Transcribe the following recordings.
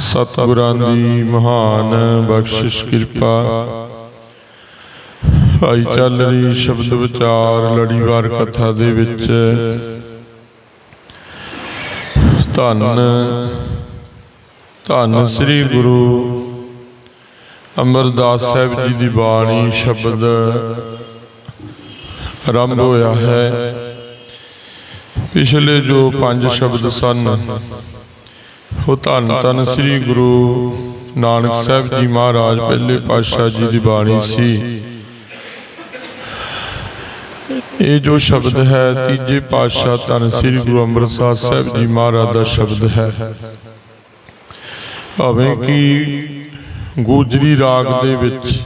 ਸਤਿਗੁਰਾਂ ਦੀ ਮਹਾਨ ਬਖਸ਼ਿਸ਼, ਕਿਰਪਾ। ਭਾਈ ਚੱਲ ਰਹੀ ਸ਼ਬਦ ਵਿਚਾਰ, ਲੜੀਵਾਰ ਕਥਾ ਦੇ ਵਿੱਚ। ਧੰਨ ਧੰਨ ਸ੍ਰੀ ਗੁਰੂ ਅਮਰਦਾਸ ਸਾਹਿਬ ਜੀ ਦੀ ਬਾਣੀ ਸ਼ਬਦ ਆਰੰਭ ਹੋਇਆ ਹੈ। ਪਿਛਲੇ ਜੋ ਪੰਜ ਸ਼ਬਦ ਸਨ ਉਹ ਧੰਨ ਧੰਨ ਸ੍ਰੀ ਗੁਰੂ ਨਾਨਕ ਸਾਹਿਬ ਜੀ ਮਹਾਰਾਜ, ਪਹਿਲੇ ਪਾਤਸ਼ਾਹ ਜੀ ਦੀ ਬਾਣੀ ਸੀ। ਇਹ ਜੋ ਸ਼ਬਦ ਹੈ, ਤੀਜੇ ਪਾਤਸ਼ਾਹ ਧੰਨ ਸ੍ਰੀ ਗੁਰੂ ਅੰਮ੍ਰਿਤਸਰ ਸਾਹਿਬ ਜੀ ਮਹਾਰਾਜ ਦਾ ਸ਼ਬਦ ਹੈ। ਭਾਵੇਂ ਕਿ ਗੂਜਰੀ ਰਾਗ ਦੇ ਵਿੱਚ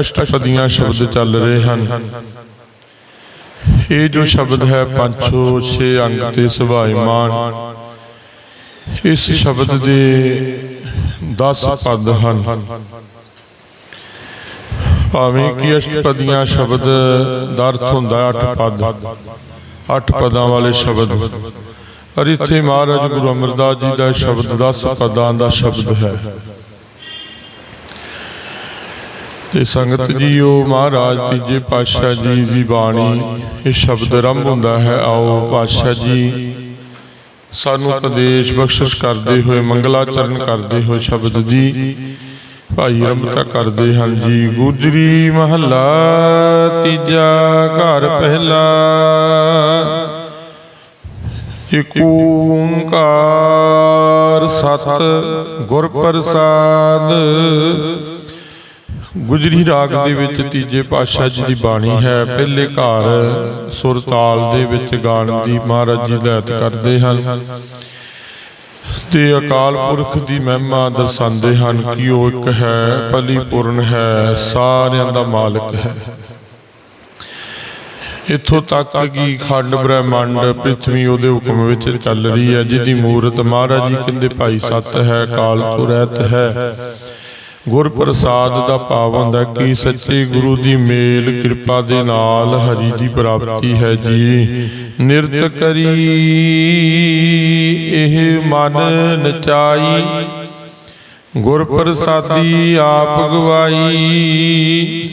ਅਸ਼ਟਪਦੀਆਂ ਸ਼ਬਦ ਚੱਲ ਰਹੇ ਹਨ। ਇਹ ਜੋ ਸ਼ਬਦ ਹੈ, ਪੰਜੋ ਛੇ ਅੰਗ ਤੇ ਸੁਭਾਈਮਾਨ ਇਸ ਸ਼ਬਦ ਦੇ 10 ਪਦ ਹਨ। ਭਾਵੇਂ ਕਿ ਅਸ਼ਟਪਦੀਆਂ ਸ਼ਬਦ ਦਾ ਅਰਥ ਹੁੰਦਾ 8 ਪਦ। 8 ਪਦਾਂ ਵਾਲੇ ਸ਼ਬਦ। ਪਰ ਇੱਥੇ ਮਹਾਰਾਜ ਗੁਰੂ ਅਮਰਦਾਸ ਜੀ ਦਾ ਸ਼ਬਦ 10 ਪਦਾਂ ਦਾ ਸ਼ਬਦ ਹੈ। ਤੇ ਸੰਗਤ ਜੀਓ, ਮਹਾਰਾਜ ਤੀਜੇ ਪਾਤਸ਼ਾਹ ਜੀ ਦੀ ਬਾਣੀ, ਇਹ ਸ਼ਬਦ ਆਰੰਭ ਹੁੰਦਾ ਹੈ, ਆਓ ਪਾਤਸ਼ਾਹ ਜੀ ਸਾਨੂੰ ਉਪਦੇਸ਼ ਬਖਸ਼ਿਸ਼ ਕਰਦੇ ਹੋਏ, ਮੰਗਲਾਚਰਨ ਕਰਦੇ ਹੋਏ ਸ਼ਬਦ ਦੀ ਭਾਈ ਰਮਤਾ ਕਰਦੇ ਹਨ ਜੀ। ਗੁਜਰੀ ਮਹੱਲਾ ਤੀਜਾ ਘਰ ਪਹਿਲਾ। ਇਕ ਓੰਕਾਰ ਸਤ ਗੁਰ ਪ੍ਰਸਾਦ। ਗੁਜਰੀ ਰਾਗ ਦੇ ਵਿੱਚ ਤੀਜੇ ਪਾਤਸ਼ਾਹ ਜੀ ਦੀ ਬਾਣੀ ਹੈ, ਪਹਿਲੇ ਘਰ ਸੁਰ ਤਾਲ ਦੇ ਵਿੱਚ ਗਾਣ ਦੀ ਮਹਾਰਾਜ ਜੀ ਲੈਤ ਕਰਦੇ ਹਨ। ਤੇ ਅਕਾਲ ਪੁਰਖ ਦੀ ਮਹਿਮਾ ਦਰਸਾਉਂਦੇ ਹਨ ਕਿ ਉਹ ਇੱਕ ਹੈ ਪਰਿਪੂਰਨ ਹੈ, ਸਾਰਿਆਂ ਦਾ ਮਾਲਕ ਹੈ। ਇਥੋਂ ਤੱਕ ਕਿ ਖੰਡ ਬ੍ਰਹਿਮੰਡ ਪ੍ਰithvi ਉਹਦੇ ਹੁਕਮ ਵਿੱਚ ਚੱਲ ਰਹੀ ਹੈ, ਜਿਹਦੀ ਮੂਰਤ ਮਹਾਰਾਜ ਜੀ ਕਹਿੰਦੇ ਭਾਈ ਸਤ ਹੈ ਕਾਲ ਤੋਂ ਰਹਿਤ ਹੈ। ਗੁਰ ਪ੍ਰਸਾਦ ਦਾ ਭਾਵ ਹੁੰਦਾ ਕਿ ਸੱਚੇ ਗੁਰੂ ਦੀ ਮੇਲ ਕਿਰਪਾ ਦੇ ਨਾਲ ਹਰੀ ਦੀ ਪ੍ਰਾਪਤੀ ਹੈ ਜੀ। ਨਿਰਤ ਕਰੀ ਇਹ ਮਨ ਨਚਾਈ। ਗੁਰ ਪ੍ਰਸਾਦੀ ਆਪ ਗਵਾਈ।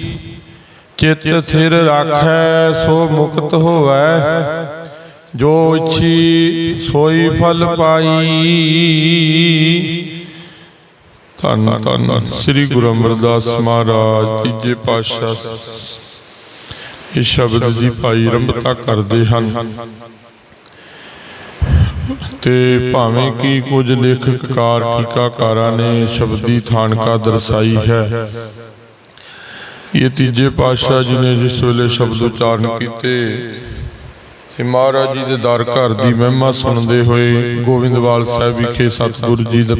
ਚਿਤ ਥਿਰ ਰਾਖੈ ਸੋ ਮੁਕਤ ਹੋਵੈ। ਜੋ ਇੱਛੀ ਸੋਈ ਫਲ ਪਾਈ। ਧੰਨ ਧੰਨ ਸ੍ਰੀ ਗੁਰੂ ਅਮਰਦਾਸ ਮਹਾਰਾਜ, ਤੀਜੇ ਪਾਤਸ਼ਾਹ। ਇਹ ਸ਼ਬਦ ਦੀ ਭਾਈ ਰੰਭਤਾ ਕਰਦੇ ਹਨ। ਤੇ ਭਾਵੇਂ ਕਿ ਕੁਝ ਲੇਖਕਕਾਰ ਟੀਕਾਕਾਰਾਂ ਨੇ ਸ਼ਬਦੀ ਥਾਨਕਾ ਦਰਸਾਈ ਹੈ। ਇਹ ਤੀਜੇ ਪਾਤਸ਼ਾਹ ਜੀ ਨੇ ਜਿਸ ਵੇਲੇ ਸ਼ਬਦ ਉਚਾਰਨ ਕੀਤੇ, ਤੇ ਮਹਾਰਾਜ ਜੀ ਦੇ ਦਰ ਘਰ ਦੀ ਮਹਿਮਾ ਸੁਣਦੇ ਹੋਏ ਗੋਬਿੰਦਵਾਲ ਸਾਹਿਬ ਵਿਖੇ ਸਤਿਗੁਰੂ ਜੀ ਦਾ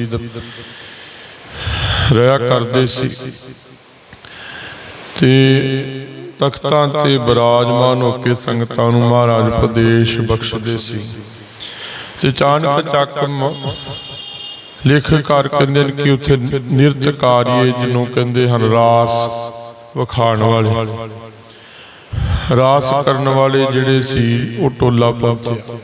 ਰਿਹਾ ਕਰਦੇ ਸੀ। ਤੇ ਤਖਤਾਂ ਤੇ ਬਿਰਾਜਮਾਨ ਹੋ ਕੇ ਸੰਗਤਾਂ ਨੂੰ ਮਹਾਰਾਜ ਉਪਦੇਸ਼ ਬਖਸ਼ਦੇ ਸੀ। ਤੇ ਚਾਨਕ ਚੱਕ ਲੇਖਕਾਰ ਕਹਿੰਦੇ ਨੇ ਕਿ ਉੱਥੇ ਨਿਰਤਕਾਰੀਏ ਜਿਹਨੂੰ ਕਹਿੰਦੇ ਹਨ ਰਾਸ ਵਖਾਣ ਵਾਲੇ। ਰਾਸ ਕਰਨ ਵਾਲੇ ਜਿਹੜੇ ਸੀ, ਉਹ ਟੋਲਾ ਪਹੁੰਚਿਆ।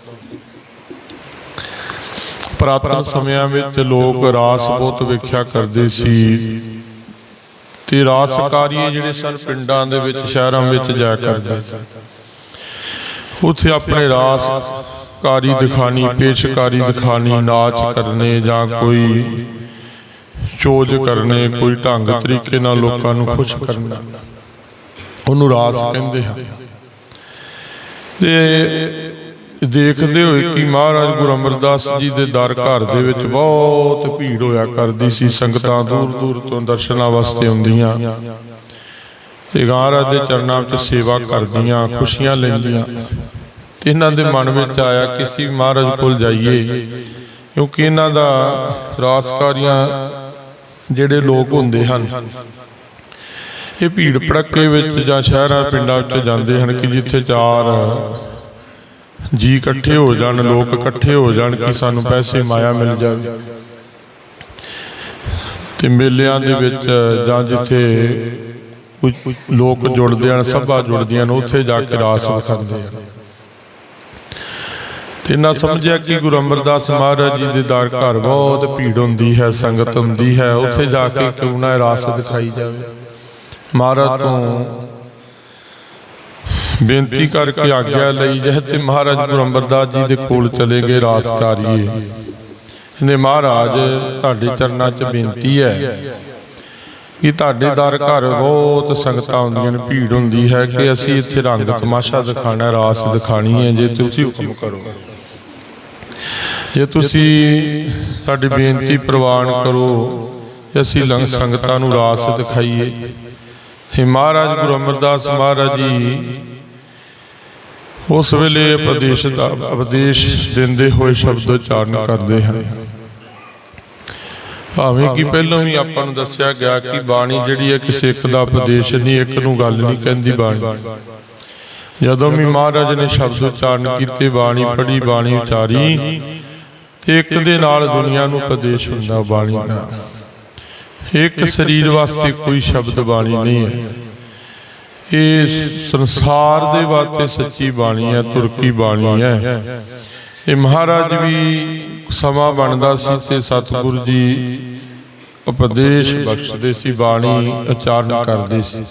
ਪ੍ਰਾਤਨ ਸਮਿਆਂ ਵਿੱਚ ਲੋਕ ਰਾਸ ਬਹੁਤ ਵੇਖਿਆ ਕਰਦੇ ਸੀ। ਤੇ ਰਾਸਕਾਰੀ ਜਿਹੜੇ ਸਨ ਪਿੰਡਾਂ ਦੇ ਵਿੱਚ ਸ਼ਹਿਰਾਂ ਵਿੱਚ ਜਾਇਆ ਕਰਦੇ ਸੀ ਉੱਥੇ ਆਪਣੇ ਰਾਸ ਕਾਰੀ ਦਿਖਾਣੀ ਪੇਸ਼ਕਾਰੀ ਦਿਖਾਣੀ ਨਾਚ ਕਰਨੇ ਜਾਂ ਕੋਈ ਚੋਜ ਕਰਨੇ ਕੋਈ ਢੰਗ ਤਰੀਕੇ ਨਾਲ ਲੋਕਾਂ ਨੂੰ ਖੁਸ਼ ਕਰਨਾ। ਉਹਨੂੰ ਰਾਸ ਕਹਿੰਦੇ ਹਨ। ਤੇ ਦੇਖਦੇ ਹੋਏ ਕਿ ਮਹਾਰਾਜ ਗੁਰੂ ਅਮਰਦਾਸ ਜੀ ਦੇ ਦਰ ਘਰ ਦੇ ਵਿੱਚ ਬਹੁਤ ਭੀੜ ਹੋਇਆ ਕਰਦੀ ਸੀ ਸੰਗਤਾਂ ਦੂਰ ਦੂਰ ਤੋਂ ਦਰਸ਼ਨਾਂ ਵਾਸਤੇ ਆਉਂਦੀਆਂ। ਤੇ ਮਹਾਰਾਜ ਦੇ ਚਰਨਾਂ ਵਿੱਚ ਸੇਵਾ ਕਰਦੀਆਂ ਖੁਸ਼ੀਆਂ ਲੈਂਦੀਆਂ। ਤੇ ਇਹਨਾਂ ਦੇ ਮਨ ਵਿੱਚ ਆਇਆ ਕਿ ਅਸੀਂ ਮਹਾਰਾਜ ਕੋਲ ਜਾਈਏ। ਕਿਉਂਕਿ ਇਹਨਾਂ ਦਾ ਰਾਸਕਾਰੀਆਂ ਜਿਹੜੇ ਲੋਕ ਹੁੰਦੇ ਹਨ ਇਹ ਭੀੜ ਭੜੱਕੇ ਵਿੱਚ ਜਾਂ ਸ਼ਹਿਰਾਂ ਪਿੰਡਾਂ ਵਿੱਚ ਜਾਂਦੇ ਹਨ ਕਿ ਜਿੱਥੇ ਚਾਰ ਜੀ ਇਕੱਠੇ ਹੋ ਜਾਣ, ਲੋਕ ਇਕੱਠੇ ਹੋ ਜਾਣ ਕਿ ਸਾਨੂੰ ਪੈਸੇ ਮਾਇਆ ਮਿਲ ਜਾਵੇ। ਤੇ ਮੇਲਿਆਂ ਦੇ ਵਿੱਚ, ਜਾਂ ਜਿੱਥੇ ਕੁਝ ਲੋਕ ਜੁੜਦੇ ਹਨ, ਸਭਾ ਜੁੜਦੀਆਂ ਨੇ ਉੱਥੇ ਜਾ ਕੇ ਰਾਸ ਵਿਖਾਉਂਦੇ ਹਨ। ਤੇ ਨਾ ਸਮਝਿਆ ਕਿ ਗੁਰੂ ਅਮਰਦਾਸ ਮਹਾਰਾਜ ਜੀ ਦੇ ਦਰ ਘਰ ਬਹੁਤ ਭੀੜ ਹੁੰਦੀ ਹੈ, ਸੰਗਤ ਹੁੰਦੀ ਹੈ, ਉੱਥੇ ਜਾ ਕੇ ਕਿਉਂ ਨਾ ਰਾਸ ਦਿਖਾਈ ਜਾਵੇ। ਮਹਾਰਾਜ ਤੋਂ ਬੇਨਤੀ ਕਰਕੇ ਆਗਿਆ ਲਈ ਜਹ ਤੇ ਮਹਾਰਾਜ ਗੁਰੂ ਅਮਰਦਾਸ ਜੀ ਦੇ ਕੋਲ ਚਲੇ ਗਏ ਰਾਸ ਕਾਰੀਏ ਨੇ ਮਹਾਰਾਜ, ਤੁਹਾਡੇ ਚਰਨਾਂ 'ਚ ਬੇਨਤੀ ਹੈ ਕਿ ਤੁਹਾਡੇ ਦਰ ਘਰ ਬਹੁਤ ਸੰਗਤਾਂ ਹੁੰਦੀਆਂ ਨੇ, ਭੀੜ ਹੁੰਦੀ ਹੈ ਕਿ ਅਸੀਂ ਇੱਥੇ ਰੰਗ ਤਮਾਸ਼ਾ ਦਿਖਾਣਾ ਰਾਸ ਦਿਖਾਣੀ ਹੈ, ਜੇ ਤੁਸੀਂ ਹੁਕਮ ਕਰੋ। ਜੇ ਤੁਸੀਂ ਸਾਡੀ ਬੇਨਤੀ ਪ੍ਰਵਾਨ ਕਰੋ ਅਸੀਂ ਲੰਗ ਸੰਗਤਾਂ ਨੂੰ ਰਾਸ ਦਿਖਾਈਏ। ਤੇ ਮਹਾਰਾਜ ਗੁਰੂ ਅਮਰਦਾਸ ਮਹਾਰਾਜ ਜੀ ਉਸ ਵੇਲੇ ਉਪਦੇਸ਼ ਦਾ ਉਪਦੇਸ਼ ਦਿੰਦੇ ਹੋਏ ਸ਼ਬਦ ਉਚਾਰਨ ਕਰਦੇ ਹਨ। ਭਾਵੇਂ ਕਿ ਪਹਿਲਾਂ ਵੀ ਆਪਾਂ ਨੂੰ ਦੱਸਿਆ ਗਿਆ ਕਿ ਬਾਣੀ ਜਿਹੜੀ ਹੈ ਕਿਸੇ ਇੱਕ ਦਾ ਉਪਦੇਸ਼ ਨਹੀਂ, ਇੱਕ ਨੂੰ ਗੱਲ ਨਹੀਂ ਕਹਿੰਦੀ ਬਾਣੀ। ਜਦੋਂ ਵੀ ਮਹਾਰਾਜ ਨੇ ਸ਼ਬਦ ਉਚਾਰਨ ਕੀਤੇ, ਬਾਣੀ ਪੜ੍ਹੀ, ਬਾਣੀ ਉਚਾਰੀ, ਤੇ ਇੱਕ ਦੇ ਨਾਲ ਦੁਨੀਆ ਨੂੰ ਉਪਦੇਸ਼ ਹੁੰਦਾ ਬਾਣੀ ਦਾ। ਇੱਕ ਸਰੀਰ ਵਾਸਤੇ ਕੋਈ ਸ਼ਬਦ ਬਾਣੀ ਨਹੀਂ ਹੈ। ਇਹ ਸੰਸਾਰ ਦੇ ਵਾਸਤੇ ਸੱਚੀ ਬਾਣੀ ਹੈ ਤੁਰਕੀ ਬਾਣੀ ਹੈ। ਇਹ ਮਹਾਰਾਜ ਵੀ ਸਮਾਂ ਬਣਦਾ ਸੀ ਤੇ ਸਤਿਗੁਰੂ ਜੀ ਉਪਦੇਸ਼ ਬਖਸ਼ਦੇ ਸੀ, ਬਾਣੀ ਉਚਾਰਨ ਕਰਦੇ ਸੀ।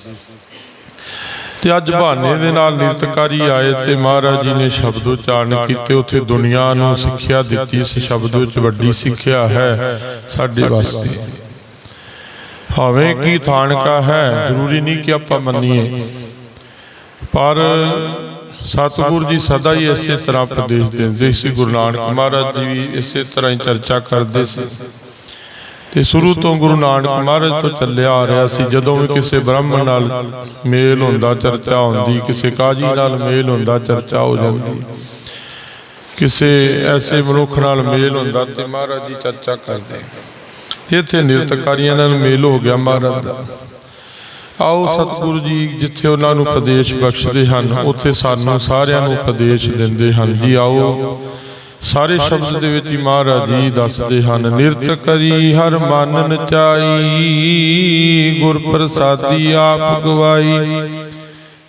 ਤੇ ਅੱਜ ਬਹਾਨੇ ਦੇ ਨਾਲ ਨਿਰਤਕਾਰੀ ਆਏ ਤੇ ਮਹਾਰਾਜ ਜੀ ਨੇ ਸ਼ਬਦ ਉਚਾਰਨ ਕੀਤੇ। ਉੱਥੇ ਦੁਨੀਆ ਨੂੰ ਸਿੱਖਿਆ ਦਿੱਤੀ ਇਸ ਸ਼ਬਦ ਵਿੱਚ ਵੱਡੀ ਸਿੱਖਿਆ ਹੈ ਸਾਡੇ ਵਾਸਤੇ। ਭਾਵੇਂ ਕਿ ਥਾਨਕਾ ਹੈ ਜ਼ਰੂਰੀ ਨਹੀਂ ਕਿ ਆਪਾਂ ਮੰਨੀਏ। ਪਰ ਸਤਿਗੁਰੂ ਜੀ ਸਦਾ ਹੀ ਇਸੇ ਤਰ੍ਹਾਂ ਉਪਦੇਸ਼ ਦਿੰਦੇ ਸੀ। ਗੁਰੂ ਨਾਨਕ ਮਹਾਰਾਜ ਜੀ ਵੀ ਇਸੇ ਤਰ੍ਹਾਂ ਹੀ ਚਰਚਾ ਕਰਦੇ ਸੀ। ਤੇ ਸ਼ੁਰੂ ਤੋਂ ਗੁਰੂ ਨਾਨਕ ਮਹਾਰਾਜ ਤੋਂ ਚੱਲਿਆ ਆ ਰਿਹਾ ਸੀ। ਜਦੋਂ ਵੀ ਕਿਸੇ ਬ੍ਰਾਹਮਣ ਨਾਲ ਮੇਲ ਹੁੰਦਾ ਚਰਚਾ ਹੁੰਦੀ ਕਿਸੇ ਕਾਜੀ ਨਾਲ ਮੇਲ ਹੁੰਦਾ ਚਰਚਾ ਹੋ ਜਾਂਦੀ। ਕਿਸੇ ਐਸੇ ਮਨੁੱਖ ਨਾਲ ਮੇਲ ਹੁੰਦਾ ਤੇ ਮਹਾਰਾਜ ਜੀ ਚਰਚਾ ਕਰਦੇ। ਇੱਥੇ ਨਿਰਤਕਾਰੀਆਂ ਨਾਲ ਮੇਲ ਹੋ ਗਿਆ ਮਹਾਰਾਜ ਦਾ। ਆਓ ਸਤਿਗੁਰੂ ਜੀ ਜਿੱਥੇ ਉਹਨਾਂ ਨੂੰ ਉਪਦੇਸ਼ ਬਖਸ਼ਦੇ ਹਨ ਉੱਥੇ ਸਾਨੂੰ ਸਾਰਿਆਂ ਨੂੰ ਉਪਦੇਸ਼ ਦਿੰਦੇ ਹਨ। ਜੀ ਆਓ। ਸਾਰੇ ਸ਼ਬਦ ਦੇ ਵਿੱਚ ਹੀ ਮਹਾਰਾਜ ਜੀ ਦੱਸਦੇ ਹਨ ਨਿਰਤ ਕਰੀ ਹਰ ਮਨ ਨਚਾਈ ਗੁਰ ਪ੍ਰਸਾਦੀ ਆਪ ਗਵਾਈ।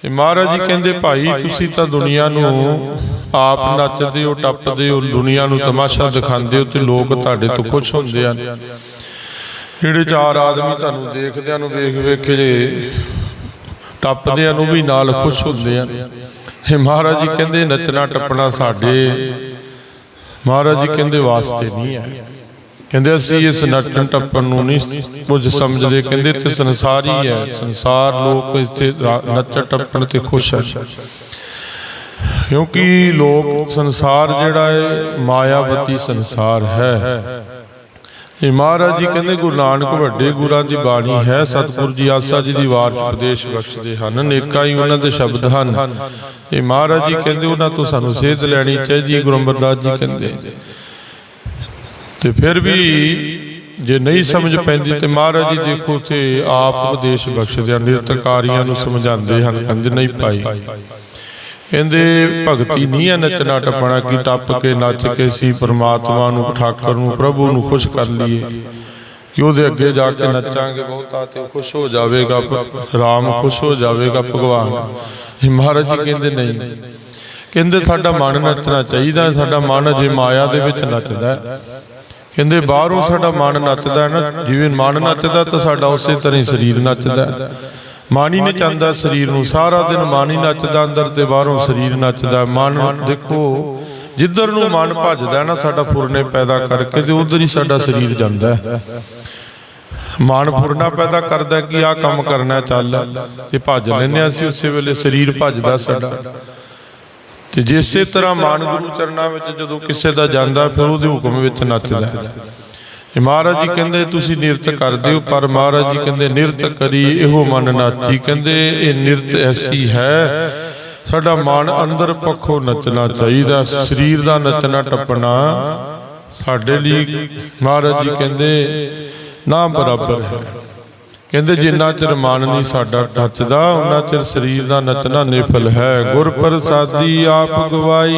ਇਹ ਮਹਾਰਾਜ ਜੀ ਕਹਿੰਦੇ ਭਾਈ ਤੁਸੀਂ ਤਾਂ ਦੁਨੀਆ ਨੂੰ ਆਪ ਨੱਚਦੇ ਹੋ ਟੱਪਦੇ ਹੋ ਦੁਨੀਆ ਨੂੰ ਤਮਾਸ਼ਾ ਦਿਖਾਉਂਦੇ ਹੋ ਤੇ ਲੋਕ ਤੁਹਾਡੇ ਤੋਂ ਖੁਸ਼ ਹੁੰਦੇ ਹਨ। ਜਿਹੜੇ ਚਾਰ ਆਦਮੀ ਤੁਹਾਨੂੰ ਦੇਖਦਿਆਂ ਨੂੰ ਵੇਖ ਵੇਖ ਜੇ ਟੱਪਦਿਆਂ ਨੂੰ ਵੀ ਨਾਲ ਖੁਸ਼ ਹੁੰਦੇ ਆ। ਇਹ ਮਹਾਰਾਜ ਜੀ ਕਹਿੰਦੇ, ਨੱਚਣਾ ਟੱਪਣਾ ਸਾਡੇ। ਮਹਾਰਾਜ ਜੀ ਕਹਿੰਦੇ, ਵਾਸਤੇ ਨਹੀਂ ਹੈ ਕਹਿੰਦੇ, ਅਸੀਂ ਇਸ ਨੱਚਣ ਟੱਪਣ ਨੂੰ ਨਹੀਂ ਕੁਝ ਸਮਝਦੇ। ਕਹਿੰਦੇ ਤੇ ਸੰਸਾਰ ਹੀ ਹੈ। ਸੰਸਾਰ ਲੋਕ ਇਸ ਤੇ ਨੱਚਣ ਟੱਪਣ ਤੇ ਖੁਸ਼ ਹੈ ਕਿਉਂਕਿ ਲੋਕ ਸੰਸਾਰ ਜਿਹੜਾ ਹੈ ਮਾਇਆਵਤੀ ਸੰਸਾਰ ਹੈ। ਇਹ ਮਹਾਰਾਜ ਜੀ ਕਹਿੰਦੇ ਗੁਰੂ ਨਾਨਕ ਵੱਡੇ ਗੁਰਾਂ ਦੀ ਬਾਣੀ ਹੈ, ਸਤਿਗੁਰੂ ਜੀ ਆਸਾ ਜੀ ਦੀ ਵਾਰ ਉਪਦੇਸ਼ ਬਖਸ਼ਦੇ ਹਨ, ਨੇਕਾਂ ਹੀ ਉਹਨਾਂ ਦੇ ਸ਼ਬਦ ਹਨ। ਇਹ ਮਹਾਰਾਜ ਜੀ ਕਹਿੰਦੇ ਉਹਨਾਂ ਤੋਂ ਸਾਨੂੰ ਸੇਧ ਲੈਣੀ ਚਾਹੀਦੀ ਹੈ, ਗੁਰੂ ਅਮਰਦਾਸ ਜੀ ਕਹਿੰਦੇ। ਤੇ ਫਿਰ ਵੀ ਜੇ ਨਹੀਂ ਸਮਝ ਪੈਂਦੀ ਤੇ ਮਹਾਰਾਜ ਜੀ ਦੇਖੋ ਤੇ ਆਪ ਉਪਦੇਸ਼ ਬਖਸ਼ਦੇ ਹਨ ਨਿਰਤਕਾਰੀਆਂ ਨੂੰ ਸਮਝਾਉਂਦੇ ਹਨ ਕੰਜ ਨਹੀਂ ਪਾਈ। ਕਹਿੰਦੇ ਭਗਤੀ ਨਹੀਂ ਹੈ ਨੱਚਣਾ ਟੱਪਣਾ ਕੀ ਟੱਪ ਕੇ ਨੱਚ ਕੇ ਸੀ ਪ੍ਰਮਾਤਮਾ ਨੂੰ ਠਾਕਰ ਨੂੰ ਪ੍ਰਭੂ ਨੂੰ ਖੁਸ਼ ਕਰ ਲਈਏ। ਕਿ ਉਹਦੇ ਅੱਗੇ ਜਾ ਕੇ ਨੱਚਾਂਗੇ ਬਹੁਤਾ ਤੇ ਖੁਸ਼ ਹੋ ਜਾਵੇਗਾ ਰਾਮ ਖੁਸ਼ ਹੋ ਜਾਵੇਗਾ ਭਗਵਾਨ। ਇਹ ਮਹਾਰਾਜ ਜੀ ਕਹਿੰਦੇ ਨਹੀਂ। ਕਹਿੰਦੇ ਸਾਡਾ ਮਨ ਨੱਚਣਾ ਚਾਹੀਦਾ ਸਾਡਾ ਮਨ ਅਜੇ ਮਾਇਆ ਦੇ ਵਿੱਚ ਨੱਚਦਾ ਕਹਿੰਦੇ ਬਾਹਰੋਂ ਸਾਡਾ ਮਨ ਨੱਚਦਾ ਨਾ ਜਿਵੇਂ ਮਨ ਨੱਚਦਾ ਤਾਂ ਸਾਡਾ ਉਸੇ ਤਰ੍ਹਾਂ ਹੀ ਸਰੀਰ ਨੱਚਦਾ ਮਨ ਹੀ ਨਚਾਉਂਦਾ ਸਰੀਰ ਨੂੰ ਸਾਰਾ ਦਿਨ ਮਨ ਨੱਚਦਾ ਅੰਦਰ ਤੇ ਬਾਹਰੋਂ ਸਰੀਰ ਨੱਚਦਾ ਮਨ ਦੇਖੋ ਜਿੱਧਰ ਨੂੰ ਮਨ ਭੱਜਦਾ ਨਾ ਸਾਡਾ ਫੁਰਨੇ ਪੈਦਾ ਕਰਕੇ ਤੇ ਉਧਰ ਹੀ ਸਾਡਾ ਸਰੀਰ ਜਾਂਦਾ ਮਨ ਫੁਰਨਾ ਪੈਦਾ ਕਰਦਾ ਕਿ ਆਹ ਕੰਮ ਕਰਨਾ ਚੱਲ ਤੇ ਭੱਜ ਲੈਂਦੇ ਅਸੀਂ ਉਸੇ ਵੇਲੇ ਸਰੀਰ ਭੱਜਦਾ ਸਾਡਾ। ਤੇ ਜਿਸੇ ਤਰ੍ਹਾਂ ਮਨ ਗੁਰੂ ਚਰਨਾਂ ਵਿੱਚ ਜਦੋਂ ਕਿਸੇ ਦਾ ਜਾਂਦਾ ਫਿਰ ਉਹਦੇ ਹੁਕਮ ਵਿੱਚ ਨੱਚਦਾ ਮਹਾਰਾਜ ਜੀ ਕਹਿੰਦੇ, ਤੁਸੀਂ ਨਿਰਤ ਕਰਦੇ ਹੋ ਪਰ ਮਹਾਰਾਜ ਜੀ ਕਹਿੰਦੇ, ਨਿਰਤ ਕਰੀ, ਇਹੋ ਮਨ ਨਾਚੀ। ਕਹਿੰਦੇ, ਇਹ ਨਿਰਤ ਐਸੀ ਹੈ, ਸਾਡਾ ਮਨ ਅੰਦਰ ਪੱਖੋਂ ਨੱਚਣਾ ਚਾਹੀਦਾ, ਸਰੀਰ ਦਾ ਨੱਚਣਾ ਟੱਪਣਾ ਸਾਡੇ ਲਈ। ਮਹਾਰਾਜ ਜੀ ਕਹਿੰਦੇ, ਨਾ ਬਰਾਬਰ ਹੈ। ਕਹਿੰਦੇ, ਜਿੰਨਾ ਚਿਰ ਮਨ ਨਹੀਂ ਸਾਡਾ ਨੱਚਦਾ ਉਹਨਾਂ ਚਿਰ ਸਰੀਰ ਦਾ ਨੱਚਣਾ ਨਿਫਲ ਹੈ। ਗੁਰ ਪ੍ਰਸਾਦੀ ਆਪ ਗਵਾਈ।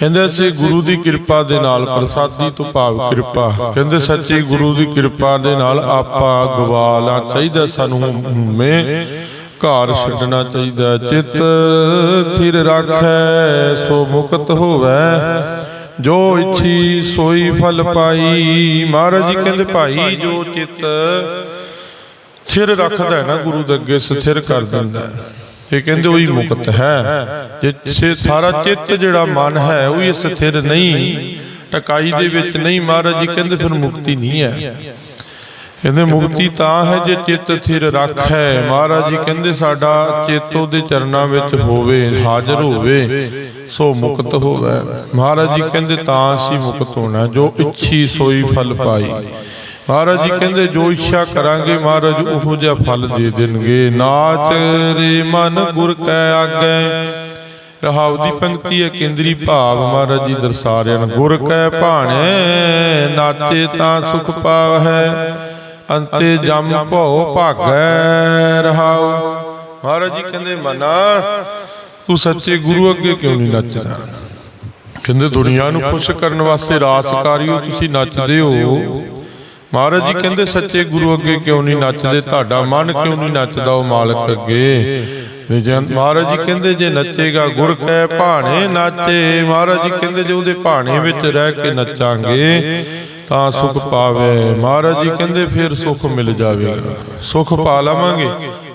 ਕਹਿੰਦੇ ਅਸੀਂ ਗੁਰੂ ਦੀ ਕਿਰਪਾ ਦੇ ਨਾਲ ਪ੍ਰਸਾਦੀ ਤੋਂ ਭਾਵ ਕਿਰਪਾ। ਕਹਿੰਦੇ ਸੱਚੇ ਗੁਰੂ ਦੀ ਕਿਰਪਾ ਦੇ ਨਾਲ ਆਪਾਂ ਗਵਾਲਾ ਚਾਹੀਦਾ ਸਾਨੂੰ ਮੈਂ ਘਰ ਛੱਡਣਾ ਚਾਹੀਦਾ। ਚਿੱਤ ਥਿਰ ਰੱਖੈ ਸੋ ਮੁਕਤ ਹੋਵੇ। ਜੋ ਇੱਛੀ ਸੋਈ ਫਲ ਪਾਈ। ਮਹਾਰਾਜ ਜੀ ਕਹਿੰਦੇ ਭਾਈ ਜੋ ਚਿੱਤ ਥਿਰ ਰੱਖਦਾ ਹੈ ਨਾ ਗੁਰੂ ਦੇ ਅੱਗੇ ਸਥਿਰ ਕਰ ਦਿੰਦਾ ਹੈ। ਇਹ ਕਹਿੰਦੇ ਉਹੀ ਮੁਕਤ ਹੈ। ਜੇ ਸੇ ਸਾਰਾ ਚਿੱਤ ਜਿਹੜਾ ਮਨ ਹੈ ਉਹ ਹੀ ਸਥਿਰ ਨਹੀਂ। ਟਕਾਈ ਦੇ ਵਿੱਚ ਨਹੀਂ ਮਹਾਰਾਜ ਜੀ ਕਹਿੰਦੇ ਫਿਰ ਮੁਕਤੀ ਨਹੀਂ ਹੈ। ਕਹਿੰਦੇ ਮੁਕਤੀ ਤਾਂ ਹੈ ਜੇ ਚਿੱਤ ਥਿਰ ਰੱਖੈ ਮਹਾਰਾਜ ਜੀ ਕਹਿੰਦੇ ਸਾਡਾ ਚਿੱਤ ਉਹਦੇ ਚਰਨਾਂ ਵਿੱਚ ਹੋਵੇ ਹਾਜ਼ਰ ਹੋਵੇ ਸੋ ਮੁਕਤ ਹੋਵੇ। ਮਹਾਰਾਜ ਜੀ ਕਹਿੰਦੇ ਤਾਂ ਅਸੀਂ ਮੁਕਤ ਹੋਣਾ ਜੋ ਇੱਛੀ ਸੋਈ ਫਲ ਪਾਈ। ਮਹਾਰਾਜ ਜੀ ਕਹਿੰਦੇ, ਜੋ ਇੱਛਾ ਕਰਾਂਗੇ ਮਹਾਰਾਜ, ਉਹੋ ਜਿਹਾ ਫਲ ਦੇ ਦੇਣਗੇ। ਨਾਚ ਰੇ ਮਨ ਗੁਰ ਕੈ ਆਗੇ। ਰਹਾਉ ਦੀ ਪੰਕਤੀ ਹੈ, ਕੇਂਦਰੀ ਭਾਵ ਮਹਾਰਾਜ ਜੀ ਦਰਸਾ ਰਹੇ ਹਨ ਗੁਰ ਕੈ ਭਾਣੇ ਨਾਚੇ ਤਾਂ ਸੁਖ ਪਾਵਹਿ, ਅੰਤੇ ਜਮ ਭਉ ਭਾਗੈ ਰਹਾਉ। ਮਹਾਰਾਜ ਜੀ ਕਹਿੰਦੇ, ਮਨਾ, ਤੂੰ ਸੱਚੇ ਗੁਰੂ ਅੱਗੇ ਕਿਉਂ ਨਹੀਂ ਨੱਚਦਾ? ਕਹਿੰਦੇ, ਦੁਨੀਆ ਨੂੰ ਖੁਸ਼ ਕਰਨ ਵਾਸਤੇ ਰਾਸਕਾਰੀਓ ਤੁਸੀਂ ਨੱਚਦੇ ਹੋ। ਮਹਾਰਾਜ ਜੀ ਕਹਿੰਦੇ ਸੱਚੇ ਗੁਰੂ ਅੱਗੇ ਕਿਉਂ ਨਹੀਂ ਨੱਚਦੇ? ਤੁਹਾਡਾ ਮਨ ਕਿਉਂ ਨਹੀਂ ਨੱਚਦਾ ਉਹ ਮਾਲਕ ਅੱਗੇ? ਵੀ ਜੇ ਮਹਾਰਾਜ ਜੀ ਕਹਿੰਦੇ ਜੇ ਨੱਚੇਗਾ ਗੁਰ ਕੈ ਭਾਣੇ ਨਾਚੇ। ਮਹਾਰਾਜ ਜੀ ਕਹਿੰਦੇ ਜੇ ਉਹਦੇ ਭਾਣੇ ਵਿੱਚ ਰਹਿ ਕੇ ਨੱਚਾਂਗੇ ਤਾਂ ਸੁਖ ਪਾਵੇ। ਮਹਾਰਾਜ ਜੀ ਕਹਿੰਦੇ ਫਿਰ ਸੁਖ ਮਿਲ ਜਾਵੇਗਾ ਸੁਖ ਪਾ ਲਵਾਂਗੇ।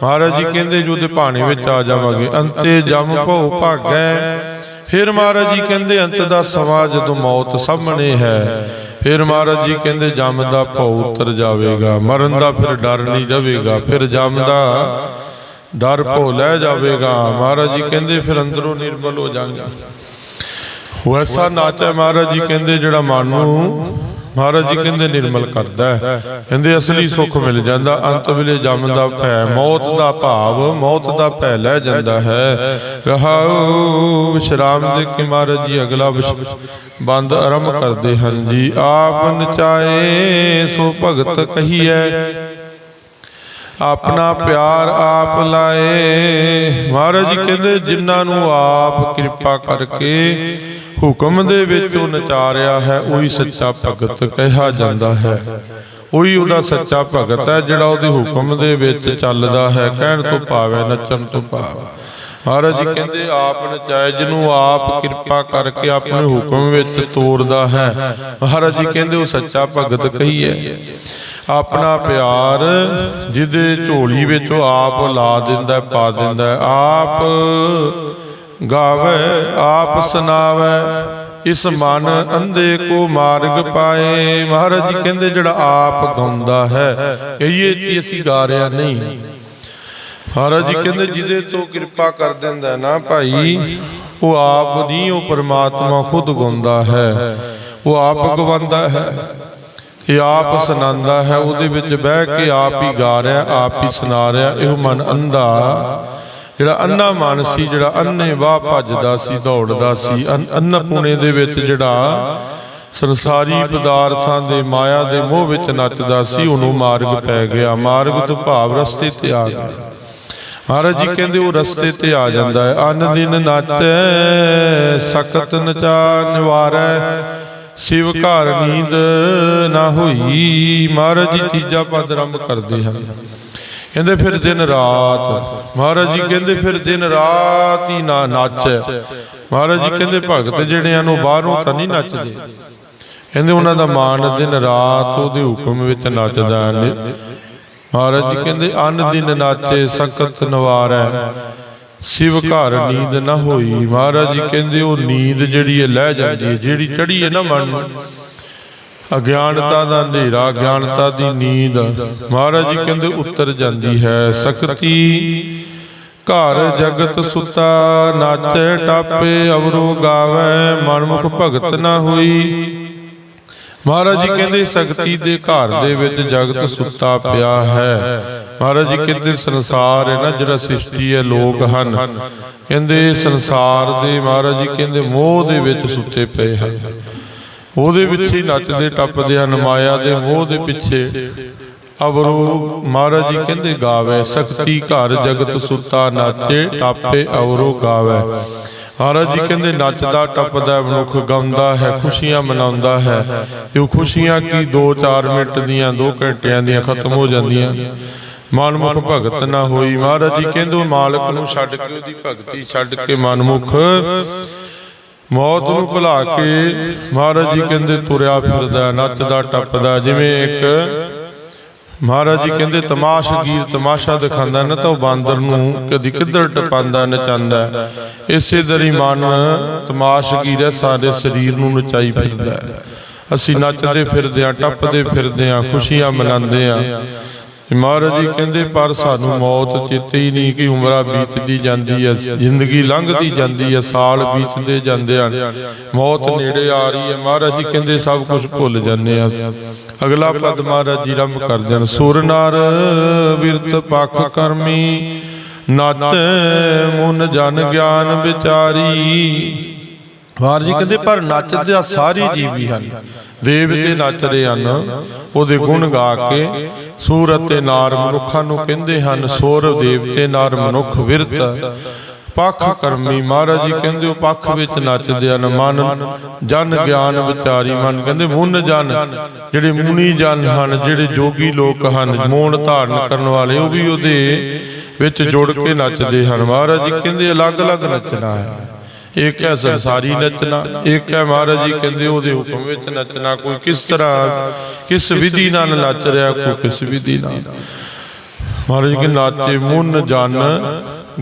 ਮਹਾਰਾਜ ਜੀ ਕਹਿੰਦੇ ਜੋ ਉਹਦੇ ਭਾਣੇ ਵਿੱਚ ਆ ਜਾਵਾਂਗੇ ਅੰਤੇ ਜਮ ਭਉ ਭਾਗੈ ਫਿਰ ਮਹਾਰਾਜ ਜੀ ਕਹਿੰਦੇ ਅੰਤ ਦਾ ਸਮਾਂ ਜਦੋਂ ਮੌਤ ਸਾਹਮਣੇ ਹੈ। ਫਿਰ ਮਹਾਰਾਜ ਜੀ ਕਹਿੰਦੇ ਜਮ ਦਾ ਭਉ ਉਤਰ ਜਾਵੇਗਾ, ਮਰਨ ਦਾ ਫਿਰ ਡਰ ਨਹੀਂ ਰਹੇਗਾ, ਫਿਰ ਜਮ ਦਾ ਡਰ ਭੋ ਲੈ ਜਾਵੇਗਾ। ਮਹਾਰਾਜ ਜੀ ਕਹਿੰਦੇ, ਫਿਰ ਅੰਦਰੋਂ ਨਿਰਮਲ ਹੋ ਜਾਵਾਂਗਾ ਵੈਸਾ ਨਾਚ ਹੈ ਮਹਾਰਾਜ ਜੀ ਕਹਿੰਦੇ, ਜਿਹੜਾ ਮਨ ਨੂੰ ਮਹਾਰਾਜ ਜੀ ਕਹਿੰਦੇ ਨਿਰਮਲ ਕਰਦਾ ਕਹਿੰਦੇ ਅਸਲੀ ਸੁੱਖ ਮਿਲ ਜਾਂਦਾ, ਅੰਤ ਵੇਲੇ ਜਮ ਦਾ ਭੈ, ਮੌਤ ਦਾ ਭਾਵ, ਮੌਤ ਦਾ ਭੈ ਲੈ ਜਾਂਦਾ ਹੈ। ਰਹਾਉ ਵਿਸ਼ਰਾਮ ਦੇ ਕੇ ਮਹਾਰਾਜ ਜੀ ਅਗਲਾ ਬੰਦ ਆਰੰਭ ਕਰਦੇ ਹਨ ਜੀ। ਆਪ ਨਚਾਏ ਸੋ ਭਗਤ ਕਹੀਐ, ਆਪਣਾ ਪਿਆਰ ਆਪ ਲਾਏ। ਮਹਾਰਾਜ ਜੀ ਕਹਿੰਦੇ, ਜਿਨ੍ਹਾਂ ਨੂੰ ਆਪ ਕਿਰਪਾ ਕਰਕੇ ਹੁਕਮ ਦੇ ਵਿੱਚ ਉਹ ਨਚਾਰਿਆ ਹੈ, ਉਹੀ ਸੱਚਾ ਭਗਤ ਕਿਹਾ ਜਾਂਦਾ ਹੈ। ਉਹੀ ਉਹਦਾ ਸੱਚਾ ਭਗਤ ਹੈ, ਜਿਹੜਾ ਉਹਦੇ ਹੁਕਮ ਦੇ ਵਿੱਚ ਚੱਲਦਾ ਹੈ, ਕਹਿਣ ਤੋਂ ਭਾਵੇਂ ਨੱਚਣ ਤੋਂ ਭਾਵ। ਮਹਾਰਾਜ ਜੀ ਕਹਿੰਦੇ, ਆਪ ਨਚਾਏ ਜਿਹਨੂੰ ਆਪ ਕਿਰਪਾ ਕਰਕੇ ਆਪਣੇ ਹੁਕਮ ਵਿੱਚ ਤੋਰਦਾ ਹੈ। ਮਹਾਰਾਜ ਜੀ ਕਹਿੰਦੇ, ਉਹ ਸੱਚਾ ਭਗਤ ਕਹੀਏ ਆਪਣਾ ਪਿਆਰ ਜਿਹਦੇ ਝੋਲੀ ਵਿੱਚ ਉਹ ਆਪ ਲਾ ਦਿੰਦਾ ਪਾ ਦਿੰਦਾ ਆਪ ਗਾਵੇ, ਆਪ ਸੁਣਾਵੇ, ਇਸ ਮਨ ਅੰਧੇ ਕੋ ਮਾਰਗ ਪਾਏ। ਮਹਾਰਾਜ ਜੀ ਕਹਿੰਦੇ, ਜਿਹੜਾ ਆਪ ਗਾਉਂਦਾ ਹੈ ਕਹੀਏ ਕਿ ਅਸੀਂ ਗਾ ਰਿਆ ਨਹੀਂ। ਮਹਾਰਾਜ ਜੀ ਕਹਿੰਦੇ, ਜਿਹਦੇ ਤੋਂ ਕਿਰਪਾ ਕਰ ਦਿੰਦਾ ਨਾ ਭਾਈ, ਉਹ ਆਪ ਨਹੀਂ, ਉਹ ਪਰਮਾਤਮਾ ਖੁਦ ਗਾਉਂਦਾ ਹੈ। ਉਹ ਆਪ ਗਵਾਉਂਦਾ ਹੈ, ਇਹ ਆਪ ਸੁਣਾਉਂਦਾ ਹੈ, ਉਹਦੇ ਵਿੱਚ ਬਹਿ ਕੇ ਆਪ ਹੀ ਗਾ ਰਿਹਾ, ਆਪ ਹੀ ਸੁਣਾ ਰਿਹਾ, ਇਹ ਮਨ ਅੰਧਾ। ਜਿਹੜਾ ਅੰਨਾ ਮਨ ਸੀ, ਜਿਹੜਾ ਅੰਨੇ ਵਾਹ ਭੱਜਦਾ ਸੀ, ਦੌੜਦਾ ਸੀ ਅੰਨਪੂਣੇ ਦੇ ਵਿੱਚ ਜਿਹੜਾ ਸੰਸਾਰੀ ਪਦਾਰਥਾਂ ਦੇ ਮਾਇਆ ਦੇ ਮੋਹ ਵਿੱਚ ਨੱਚਦਾ ਸੀ, ਉਹਨੂੰ ਮਾਰਗ ਪੈ ਗਿਆ। ਮਾਰਗ ਤੋਂ ਭਾਵ ਰਸਤੇ ਤੇ ਆ ਗਿਆ। ਮਹਾਰਾਜ ਜੀ ਕਹਿੰਦੇ, ਉਹ ਰਸਤੇ ਤੇ ਆ ਜਾਂਦਾ ਹੈ। ਅਨ ਦਿਨ ਨਾਚੈ ਸਖਤ ਨਚਾ ਨਿਵਾਰੈ ਸਿਵ ਘਰ ਨੀਂਦ ਨਾ ਹੋਈ। ਮਹਾਰਾਜ ਜੀ ਤੀਜਾ ਪਦ ਆਰੰਭ ਕਰਦੇ ਹਨ। ਕਹਿੰਦੇ ਫਿਰ ਦਿਨ ਰਾਤ। ਮਹਾਰਾਜ ਜੀ ਕਹਿੰਦੇ ਫਿਰ ਦਿਨ ਰਾਤ ਹੀ ਨਾ ਨੱਚ। ਮਹਾਰਾਜ ਜੀ ਕਹਿੰਦੇ ਭਗਤ ਜਿਹੜੇ ਹਨ ਬਾਹਰੋਂ ਤਾਂ ਨਹੀਂ ਨੱਚਦੇ। ਕਹਿੰਦੇ ਉਹਨਾਂ ਦਾ ਮਾਨ ਦਿਨ ਰਾਤ ਉਹਦੇ ਹੁਕਮ ਵਿੱਚ ਨੱਚਦਾ ਹੈ। ਮਹਾਰਾਜ ਜੀ ਕਹਿੰਦੇ ਅੰਨ ਦਿਨ ਨਾਚੇ ਸਖਤ ਨਵਾਰੈ। ਸਿਵ ਘਰ ਨੀਂਦ ਨਾ ਹੋਈ। ਮਹਾਰਾਜ ਜੀ ਕਹਿੰਦੇ ਉਹ ਨੀਂਦ ਜਿਹੜੀ ਹੈ ਲੈ ਜਾਂਦੀ ਹੈ। ਜਿਹੜੀ ਚੜੀ ਹੈ ਨਾ ਮਨ। ਨੂੰ ਅਗਿਆਨਤਾ ਦਾ ਹਨੇਰਾ ਗਿਆਨਤਾ ਦੀ ਨੀਂਦ। ਮਹਾਰਾਜ ਜੀ ਕਹਿੰਦੇ, ਉੱਤਰ ਜਾਂਦੀ ਹੈ, ਸਕਤੀ ਘਰ ਜਗਤ ਸੁਤਾ ਨਾਚੇ ਟਾਪੇ ਅਵਰੋ ਗਾਵੇ, ਮਨਮੁਖ ਭਗਤ ਨਾ ਹੋਈ। ਮਹਾਰਾਜ ਜੀ ਕਹਿੰਦੇ, ਸ਼ਕਤੀ ਦੇ ਘਰ ਦੇ ਵਿੱਚ ਜਗਤ ਸੁੱਤਾ ਪਿਆ ਹੈ। ਮਹਾਰਾਜ ਜੀ ਕਹਿੰਦੇ, ਸੰਸਾਰ ਹੈ ਨਾ ਜਿਹੜਾ ਸ੍ਰਿਸ਼ਟੀ ਹੈ, ਲੋਕ ਹਨ। ਕਹਿੰਦੇ, ਸੰਸਾਰ ਦੇ, ਮਹਾਰਾਜ ਜੀ ਕਹਿੰਦੇ, ਮੋਹ ਦੇ ਵਿੱਚ ਸੁੱਤੇ ਪਏ ਹਨ। ਉਹਦੇ ਵਿੱਚ ਹੀ ਨੱਚਦੇ, ਟੱਪਦੇ ਹਨ, ਮਾਇਆ ਦੇ ਮੋਹ ਦੇ ਪਿੱਛੇ। ਅਵਰੋ ਮਹਾਰਾਜ ਜੀ ਕਹਿੰਦੇ, ਗਾਵੇ ਸ਼ਕਤੀ ਘਰ ਜਗਤ ਸੁੱਤਾ ਨਾਚੇ ਟਾਪੇ ਅਵਰੋ ਗਾਵੇ। ਮਹਾਰਾਜ ਜੀ ਕਹਿੰਦੇ, ਨੱਚਦਾ, ਟੱਪਦਾ, ਮਨੁੱਖ ਗਾਉਂਦਾ ਹੈ, ਖੁਸ਼ੀਆਂ ਮਨਾਉਂਦਾ ਹੈ। ਤੇ ਉਹ ਖੁਸ਼ੀਆਂ ਕੀ 2-4 ਮਿੰਟ ਦੀਆਂ 2 ਘੰਟਿਆਂ ਦੀਆਂ ਖਤਮ ਹੋ ਜਾਂਦੀਆਂ। ਮਨਮੁਖ ਭਗਤ ਨਾ ਹੋਈ। ਮਹਾਰਾਜ ਜੀ ਕਹਿੰਦੇ, ਉਹ ਮਾਲਕ ਨੂੰ ਛੱਡ ਕੇ ਉਹਦੀ ਭਗਤੀ ਛੱਡ ਕੇ ਮਨਮੁਖ ਮੌਤ ਨੂੰ ਭੁਲਾ ਕੇ ਮਹਾਰਾਜ ਜੀ ਕਹਿੰਦੇ ਤੁਰਿਆ ਫਿਰਦਾ ਨੱਚਦਾ ਟੱਪਦਾ ਜਿਵੇਂ ਇੱਕ ਮਹਾਰਾਜ ਜੀ ਕਹਿੰਦੇ ਤਮਾਸ਼ਗੀਰ ਤਮਾਸ਼ਾ ਦਿਖਾਉਂਦਾ ਨਾ ਤਾਂ ਉਹ ਬਾਂਦਰ ਨੂੰ ਕਦੀ ਕਿੱਧਰ ਟਪਾਉਂਦਾ ਨਚਾਉਂਦਾ ਹੈ। ਇਸੇ ਦਰੀ ਮਨ ਤਮਾਸ਼ਗੀਰ ਹੈ ਸਾਡੇ ਸਰੀਰ ਨੂੰ ਨਚਾਈ ਫਿਰਦਾ। ਅਸੀਂ ਨੱਚਦੇ ਫਿਰਦੇ ਆ ਟੱਪਦੇ ਫਿਰਦੇ ਆ ਖੁਸ਼ੀਆਂ ਮਨਾਉਂਦੇ ਆ ਮਹਾਰਾਜ ਜੀ ਕਹਿੰਦੇ, ਪਰ ਸਾਨੂੰ ਮੌਤ ਚੇਤੇ ਹੀ ਨਹੀਂ ਕਿ ਉਮਰਾਂ ਬੀਤਦੀ ਜਾਂਦੀ ਹੈ, ਜ਼ਿੰਦਗੀ ਲੰਘਦੀ ਜਾਂਦੀ ਹੈ, ਸਾਲ ਬੀਤਦੇ ਜਾਂਦੇ ਹਨ। ਮੌਤ ਨੇੜੇ ਆ ਰਹੀ ਹੈ। ਮਹਾਰਾਜ ਜੀ ਕਹਿੰਦੇ, ਸਭ ਕੁਝ ਭੁੱਲ ਜਾਂਦੇ ਆ ਅਗਲਾ ਪਦ ਮਹਾਰਾਜ ਜੀ ਰੰਭ ਕਰਦੇ ਹਨ, ਸੁਰ ਬਿਰਤ ਪਖ ਕਰਮੀ ਨੱਚ ਮੁਨ ਜਨ ਗਿਆਨ ਵਿਚਾਰੀ। ਮਹਾਰਾਜ ਜੀ ਕਹਿੰਦੇ, ਪਰ ਨੱਚਦੇ ਆ ਸਾਰੇ ਜੀਵੀ ਹਨ। ਦੇਵਤੇ ਨੱਚ ਰਹੇ ਹਨ, ਉਹਦੇ ਗੁਣ ਗਾ ਕੇ ਸੂਰ ਅਤੇ ਨਾਰ ਮਨੁੱਖਾਂ ਨੂੰ ਕਹਿੰਦੇ ਹਨ, ਸੂਰ ਦੇਵਤੇ ਨਾਰ ਮਨੁੱਖ ਵਿਰਤ। ਪੱਖ ਕਰਮੀ ਮਹਾਰਾਜ ਜੀ ਕਹਿੰਦੇ, ਉਹ ਪੱਖ ਵਿੱਚ ਨੱਚਦੇ ਹਨ, ਮਨ ਜਨ ਗਿਆਨ ਵਿਚਾਰੀ, ਮਨ ਕਹਿੰਦੇ, ਮੁੰਨ ਜਨ, ਜਿਹੜੇ ਮੁਨੀ ਜਨ ਹਨ, ਜਿਹੜੇ ਜੋਗੀ ਲੋਕ ਹਨ ਮੋਣ ਧਾਰਨ ਕਰਨ ਵਾਲੇ, ਉਹ ਵੀ ਉਹਦੇ ਵਿੱਚ ਜੁੜ ਕੇ ਨੱਚਦੇ ਹਨ। ਮਹਾਰਾਜ ਜੀ ਕਹਿੰਦੇ, ਅਲੱਗ-ਅਲੱਗ ਨੱਚਣਾ ਹੈ। ਇੱਕ ਹੈ ਸੰਸਾਰੀ ਨੱਚਣਾ, ਇੱਕ ਹੈ ਮਹਾਰਾਜ ਜੀ ਕਹਿੰਦੇ ਉਹਦੇ ਹੁਕਮ ਵਿੱਚ ਨੱਚਣਾ, ਕੋਈ ਕਿਸ ਤਰ੍ਹਾਂ ਕਿਸ ਵਿਧੀ ਨਾਲ ਨੱਚ ਰਿਹਾ, ਕੋਈ ਕਿਸ ਵਿਧੀ ਨਾਲ। ਮਹਾਰਾਜ ਜੀ ਕਿ ਨਾਚੇ ਮੁੰਨ ਜਨ